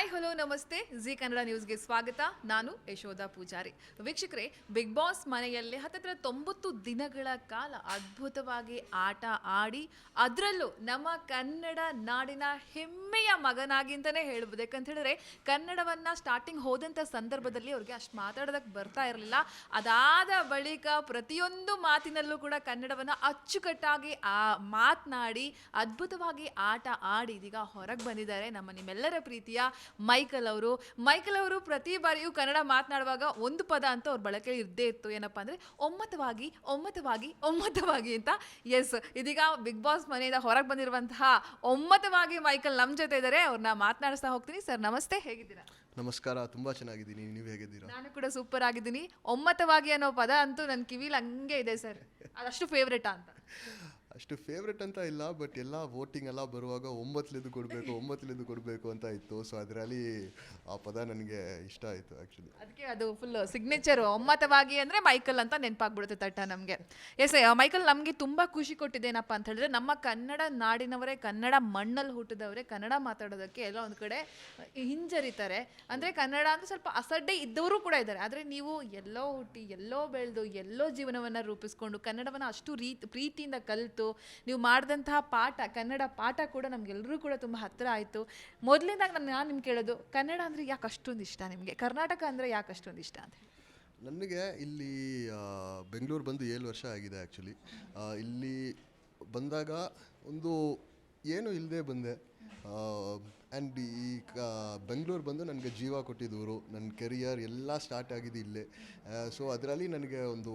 Hi hello ನಮಸ್ತೆ. G Kannada ನ್ಯೂಸ್ಗೆ ಸ್ವಾಗತ. ನಾನು ಯಶೋಧ ಪೂಜಾರಿ. ವೀಕ್ಷಕರೇ ಬಿಗ್ ಬಾಸ್ ಮನೆಯಲ್ಲಿ ಹತ್ತತ್ರ ತೊಂಬತ್ತು ದಿನಗಳ ಕಾಲ ಅದ್ಭುತವಾಗಿ ಆಟ ಆಡಿ, ಅದರಲ್ಲೂ ನಮ್ಮ ಕನ್ನಡ ನಾಡಿನ ಹೆಮ್ಮೆಯ ಮಗನಾಗಿ ಅಂತಲೇ ಹೇಳ್ಬೋದು ಯಾಕಂತ ಹೇಳಿದ್ರೆ ಕನ್ನಡವನ್ನ ಸ್ಟಾರ್ಟಿಂಗ್ ಹೋದಂಥ ಸಂದರ್ಭದಲ್ಲಿ ಅವ್ರಿಗೆ ಅಷ್ಟು ಮಾತಾಡೋದಕ್ಕೆ ಬರ್ತಾ ಇರಲಿಲ್ಲ. ಅದಾದ ಬಳಿಕ ಪ್ರತಿಯೊಂದು ಮಾತಿನಲ್ಲೂ ಕೂಡ ಕನ್ನಡವನ್ನು ಅಚ್ಚುಕಟ್ಟಾಗಿ, ಆ ಮಾತನಾಡಿ, ಅದ್ಭುತವಾಗಿ ಆಟ ಆಡಿ ಇದೀಗ ಹೊರಗೆ ಬಂದಿದ್ದಾರೆ ನಮ್ಮ ನಿಮ್ಮೆಲ್ಲರ ಪ್ರೀತಿಯ ಮೈಕಲ್ ಅವರು. ಮೈಕಲ್ ಅವರು ಪ್ರತಿ ಬಾರಿಯೂ ಕನ್ನಡ ಮಾತನಾಡುವಾಗ ಒಂದು ಪದ ಅಂತ ಅವ್ರ ಬಳಕೆ ಇದ್ದೇ ಇತ್ತು. ಏನಪ್ಪ ಅಂದರೆ ಒಮ್ಮತವಾಗಿ ಒಮ್ಮತವಾಗಿ ಒಮ್ಮತವಾಗಿ ಅಂತ. ಎಸ್ ಇದೀಗ ಬಿಗ್ ಬಾಸ್ ಮನೆಯಿಂದ ಹೊರಗೆ ಬಂದಿರುವಂತಹ ಒಮ್ಮತವಾಗಿ ಮೈಕಲ್ ನಮ್ಮ ಜೊತೆ ಇದ್ದಾರೆ ಅವ್ರನ್ನ ಮಾತನಾಡಿಸ್ತಾ ಹೋಗ್ತೀನಿ. ಸರ್ ನಮಸ್ತೆ. ಹೇಗಿದ್ದೀರಾ? ನಮಸ್ಕಾರ ತುಂಬ ಚೆನ್ನಾಗಿದ್ದೀನಿ. ನೀವು ಹೇಗಿದ್ದೀರಾ? ನಾನು ಕೂಡ ಸೂಪರ್ ಆಗಿದ್ದೀನಿ. ಒಮ್ಮತವಾಗಿ ಅನ್ನೋ ಪದ ಅಂತೂ ನನ್ನ ಕಿವಿಲಿ ಹಂಗೆ ಇದೆ ಸರ್. ಅದಷ್ಟು ಫೇವ್ರೇಟಾ ಅಂತ. ಅಷ್ಟು ಫೇವ್ರೆಟ್ ಅಂತ ಇಲ್ಲ ಬಟ್ ಎಲ್ಲ ವೋಟಿಂಗ್ ಎಲ್ಲ ಬರುವಾಗ ಒಂಬತ್ತಲಿದ್ದು ಕೊಡಬೇಕು ಒಂಬತ್ತಲಿದ್ದು ಕೊಡಬೇಕು ಅಂತ ಇತ್ತು. ಸೊ ಅದರಲ್ಲಿ ಆ ಪದ ನನಗೆ ಇಷ್ಟ ಆಯಿತು ಆ್ಯಕ್ಚುಲಿ ಅದಕ್ಕೆ ಅದು ಫುಲ್ ಸಿಗ್ನೇಚರ್ ಒಮ್ಮತವಾಗಿ ಅಂದರೆ ಮೈಕಲ್ ಅಂತ ನೆನಪಾಗ್ಬಿಡುತ್ತೆ ತಟ್ಟ ನಮಗೆ. ಎಸ್ ಮೈಕಲ್ ನಮಗೆ ತುಂಬ ಖುಷಿ ಕೊಟ್ಟಿದ್ದೇನಪ್ಪ ಅಂತ ಹೇಳಿದ್ರೆ, ನಮ್ಮ ಕನ್ನಡ ನಾಡಿನವರೇ, ಕನ್ನಡ ಮಣ್ಣಲ್ಲಿ ಹುಟ್ಟಿದವರೇ, ಕನ್ನಡ ಮಾತಾಡೋದಕ್ಕೆ ಎಲ್ಲ ಒಂದು ಕಡೆ ಹಿಂಜರಿತಾರೆ. ಅಂದರೆ ಕನ್ನಡ ಅಂದರೆ ಸ್ವಲ್ಪ ಅಸಡ್ಡೆ ಇದ್ದವರು ಕೂಡ ಇದ್ದಾರೆ. ಆದರೆ ನೀವು ಎಲ್ಲೋ ಹುಟ್ಟಿ, ಎಲ್ಲೋ ಬೆಳೆದು, ಎಲ್ಲೋ ಜೀವನವನ್ನು ರೂಪಿಸ್ಕೊಂಡು ಕನ್ನಡವನ್ನು ಅಷ್ಟು ರೀತಿ, ಪ್ರೀತಿಯಿಂದ ಕಲಿತು ನೀವು ಮಾಡಿದಂತಹ ಪಾಠ, ಕನ್ನಡ ಪಾಠ ಕೂಡ ನಮಗೆಲ್ಲರೂ ಕೂಡ ತುಂಬ ಹತ್ತಿರ ಆಯಿತು. ಮೊದಲಿಂದಾಗ ನಾನು ನಾನು ನಿಮ್ಗೆ ಕೇಳೋದು, ಕನ್ನಡ ಅಂದರೆ ಯಾಕೆ ಅಷ್ಟೊಂದು ಇಷ್ಟ ನಿಮಗೆ? ಕರ್ನಾಟಕ ಅಂದರೆ ಯಾಕೆ ಅಷ್ಟೊಂದು ಇಷ್ಟ ಅಂತ ನನಗೆ ಇಲ್ಲಿ ಬೆಂಗಳೂರು ಬಂದು ಏಳು ವರ್ಷ ಆಗಿದೆ ಆ್ಯಕ್ಚುಲಿ ಇಲ್ಲಿ ಬಂದಾಗ ಒಂದು ಏನು ಇಲ್ಲದೆ ಬಂದೆ. ಆ್ಯಂಡ್ ಈ ಕ ಬೆಂಗಳೂರು ಬಂದು ನನಗೆ ಜೀವ ಕೊಟ್ಟಿದ್ದವರು ನನ್ನ ಕೆರಿಯರ್ ಎಲ್ಲ ಸ್ಟಾರ್ಟ್ ಆಗಿದೆ ಇಲ್ಲೇ. ಸೊ ಅದರಲ್ಲಿ ನನಗೆ ಒಂದು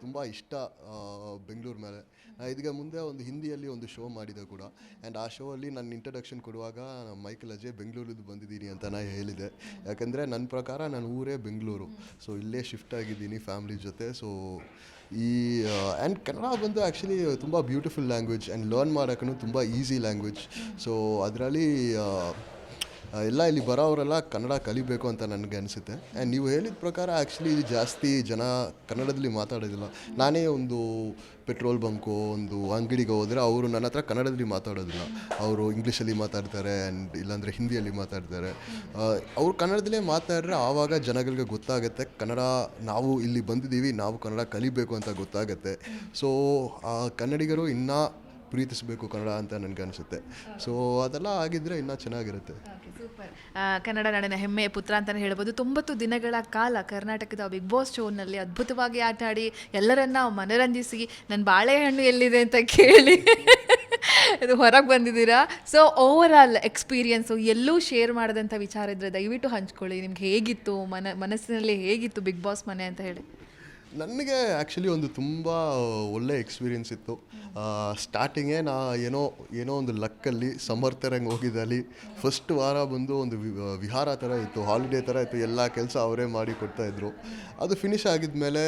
ತುಂಬ ಇಷ್ಟ ಬೆಂಗಳೂರು ಮೇಲೆ. ಇದಕ್ಕೆ ಮುಂದೆ ಒಂದು ಹಿಂದಿಯಲ್ಲಿ ಒಂದು ಶೋ ಮಾಡಿದೆ ಕೂಡ. ಆ್ಯಂಡ್ ಆ ಶೋ ಅಲ್ಲಿ ನನ್ನ ಇಂಟ್ರಡಕ್ಷನ್ ಕೊಡುವಾಗ ಮೈಕಲ್ ಅಜಯ್ ಬೆಂಗಳೂರಿಂದ ಬಂದಿದ್ದೀನಿ ಅಂತ ನಾನು ಹೇಳಿದೆ. ಯಾಕಂದರೆ ನನ್ನ ಪ್ರಕಾರ ನನ್ನ ಊರೇ ಬೆಂಗಳೂರು ಸೊ ಇಲ್ಲೇ ಶಿಫ್ಟ್ ಆಗಿದ್ದೀನಿ ಫ್ಯಾಮ್ಲಿ ಜೊತೆ. ಸೊ ಈ ಆ್ಯಂಡ್ ಕನ್ನಡ ಬಂದು ಆ್ಯಕ್ಚುಲಿ ತುಂಬ ಬ್ಯೂಟಿಫುಲ್ ಲ್ಯಾಂಗ್ವೇಜ್ ಆ್ಯಂಡ್ ಲರ್ನ್ ಮಾಡೋಕ್ಕೂ ತುಂಬ ಈಸಿ ಲ್ಯಾಂಗ್ವೇಜ್ ಸೊ ಅದರಲ್ಲಿ ಎಲ್ಲ ಇಲ್ಲಿ ಬರೋವರೆಲ್ಲ ಕನ್ನಡ ಕಲಿಬೇಕು ಅಂತ ನನಗೆ ಅನಿಸುತ್ತೆ. ಆ್ಯಂಡ್ ನೀವು ಹೇಳಿದ ಪ್ರಕಾರ ಆ್ಯಕ್ಚುಲಿ ಜಾಸ್ತಿ ಜನ ಕನ್ನಡದಲ್ಲಿ ಮಾತಾಡೋದಿಲ್ಲ. ನಾನೇ ಒಂದು ಪೆಟ್ರೋಲ್ ಬಂಕು ಒಂದು ಅಂಗಡಿಗೆ ಹೋದರೆ ಅವರು ನನ್ನ ಹತ್ರ ಕನ್ನಡದಲ್ಲಿ ಮಾತಾಡೋದಿಲ್ಲ. ಅವರು ಇಂಗ್ಲೀಷಲ್ಲಿ ಮಾತಾಡ್ತಾರೆ ಆ್ಯಂಡ್ ಇಲ್ಲಾಂದರೆ ಹಿಂದಿಯಲ್ಲಿ ಮಾತಾಡ್ತಾರೆ. ಅವ್ರು ಕನ್ನಡದಲ್ಲೇ ಮಾತಾಡಿದ್ರೆ ಆವಾಗ ಜನಗಳಿಗೆ ಗೊತ್ತಾಗುತ್ತೆ, ಕನ್ನಡ ನಾವು ಇಲ್ಲಿ ಬಂದಿದ್ದೀವಿ, ನಾವು ಕನ್ನಡ ಕಲಿಬೇಕು ಅಂತ ಗೊತ್ತಾಗುತ್ತೆ. ಸೊ ಕನ್ನಡಿಗರು ಇನ್ನೂ ಪ್ರೀತಿಸಬೇಕು ಕನ್ನಡ ಅಂತ ನನಗೆ ಅನಿಸುತ್ತೆ ಸೊ ಅದೆಲ್ಲ ಆಗಿದ್ದರೆ ಇನ್ನೂ ಚೆನ್ನಾಗಿರುತ್ತೆ. ಕನ್ನಡ ನಾಡಿನ ಹೆಮ್ಮೆಯ ಪುತ್ರ ಅಂತಲೇ ಹೇಳ್ಬೋದು. ತೊಂಬತ್ತು ದಿನಗಳ ಕಾಲ ಕರ್ನಾಟಕದ ಬಿಗ್ ಬಾಸ್ ಶೋನಲ್ಲಿ ಅದ್ಭುತವಾಗಿ ಆಟ ಆಡಿ ಎಲ್ಲರನ್ನ ಮನರಂಜಿಸಿ ನನ್ನ ಬಾಳೆಹಣ್ಣು ಎಲ್ಲಿದೆ ಅಂತ ಕೇಳಿ. ಇದು ಹೊರಗೆ ಬಂದಿದ್ದೀರಾ? ಸೊ ಓವರ್ ಆಲ್ ಎಕ್ಸ್ಪೀರಿಯನ್ಸು ಎಲ್ಲೂ ಶೇರ್ ಮಾಡಿದಂಥ ವಿಚಾರ ಇದ್ದರೆ ದಯವಿಟ್ಟು ಹಂಚ್ಕೊಳ್ಳಿ. ನಿಮ್ಗೆ ಹೇಗಿತ್ತು? ಮನ, ಮನಸ್ಸಿನಲ್ಲಿ ಹೇಗಿತ್ತು ಬಿಗ್ ಬಾಸ್ ಮನೆ ಅಂತ ಹೇಳಿ. ನನಗೆ ಆ್ಯಕ್ಚುಲಿ ಒಂದು ತುಂಬ ಒಳ್ಳೆ ಎಕ್ಸ್ಪೀರಿಯನ್ಸ್ ಇತ್ತು. ಸ್ಟಾರ್ಟಿಂಗೇ ನಾ ಏನೋ ಏನೋ ಒಂದು ಲಕ್ಕಲ್ಲಿ ಸಮರ್ಥರಂಗೆ ಹೋಗಿದ್ದಲ್ಲಿ ಫಸ್ಟ್ ವಾರ ಬಂದು ಒಂದು ವಿಹಾರ ಥರ ಇತ್ತು ಹಾಲಿಡೇ ಥರ ಇತ್ತು, ಎಲ್ಲ ಕೆಲಸ ಅವರೇ ಮಾಡಿ ಕೊಡ್ತಾಯಿದ್ರು ಅದು ಫಿನಿಶ್ ಆಗಿದ್ಮೇಲೆ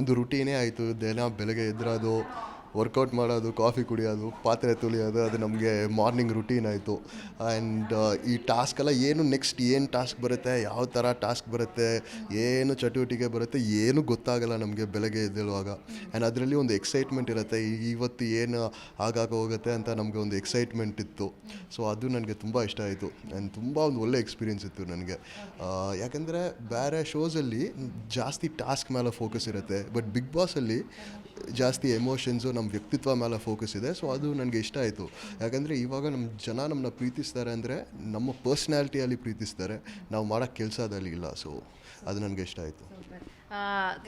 ಒಂದು ರುಟೀನೇ ಆಯಿತು, ದಿನ ಬೆಳಗ್ಗೆ ಎದ್ರೋದು ವರ್ಕೌಟ್ ಮಾಡೋದು ಕಾಫಿ ಕುಡಿಯೋದು, ಪಾತ್ರೆ ತುಳಿಯೋದು, ಅದು ನಮಗೆ ಮಾರ್ನಿಂಗ್ ರುಟೀನ್ ಆಯಿತು. ಆ್ಯಂಡ್ ಈ ಟಾಸ್ಕ್ ಎಲ್ಲ ಏನು ನೆಕ್ಸ್ಟ್ ಏನು ಟಾಸ್ಕ್ ಬರುತ್ತೆ, ಯಾವ ಥರ ಟಾಸ್ಕ್ ಬರುತ್ತೆ, ಏನು ಚಟುವಟಿಕೆ ಬರುತ್ತೆ, ಏನು ಗೊತ್ತಾಗಲ್ಲ ನಮಗೆ ಬೆಳಗ್ಗೆ ಎದ್ದೇಳುವಾಗ. ಆ್ಯಂಡ್ ಅದರಲ್ಲಿ ಒಂದು ಎಕ್ಸೈಟ್ಮೆಂಟ್ ಇರುತ್ತೆ ಇವತ್ತು ಏನು ಆಗಾಗ ಹೋಗುತ್ತೆ ಅಂತ ನಮಗೆ ಒಂದು ಎಕ್ಸೈಟ್ಮೆಂಟ್ ಇತ್ತು. ಸೊ ಅದು ನನಗೆ ತುಂಬ ಇಷ್ಟ ಆಯಿತು. ಆ್ಯಂಡ್ ತುಂಬ ಒಂದು ಒಳ್ಳೆ ಎಕ್ಸ್ಪೀರಿಯನ್ಸ್ ಇತ್ತು ನನಗೆ. ಯಾಕಂದರೆ, ಬೇರೆ ಶೋಸಲ್ಲಿ ಜಾಸ್ತಿ ಟಾಸ್ಕ್ ಮೇಲೆ ಫೋಕಸ್ ಇರುತ್ತೆ. ಬಟ್ ಬಿಗ್ ಬಾಸಲ್ಲಿ ಜಾಸ್ತಿ ಎಮೋಷನ್ಸು ನಮ್ಮ ವ್ಯಕ್ತಿತ್ವ ಮೇಲೆ ಫೋಕಸ್ ಇದೆ. ಸೊ ಅದು ನನಗೆ ಇಷ್ಟ ಆಯಿತು. ಯಾಕಂದರೆ ಇವಾಗ ನಮ್ಮ ಜನ ನಮ್ಮನ್ನ ಪ್ರೀತಿಸ್ತಾರೆ ಅಂದರೆ ನಮ್ಮ ಪರ್ಸ್ನಾಲಿಟಿಯಲ್ಲಿ ಪ್ರೀತಿಸ್ತಾರೆ. ನಾವು ಮಾಡೋ ಕೆಲಸದಲ್ಲಿ ಇಲ್ಲ. ಸೊ ಅದು ನನಗೆ ಇಷ್ಟ ಆಯಿತು.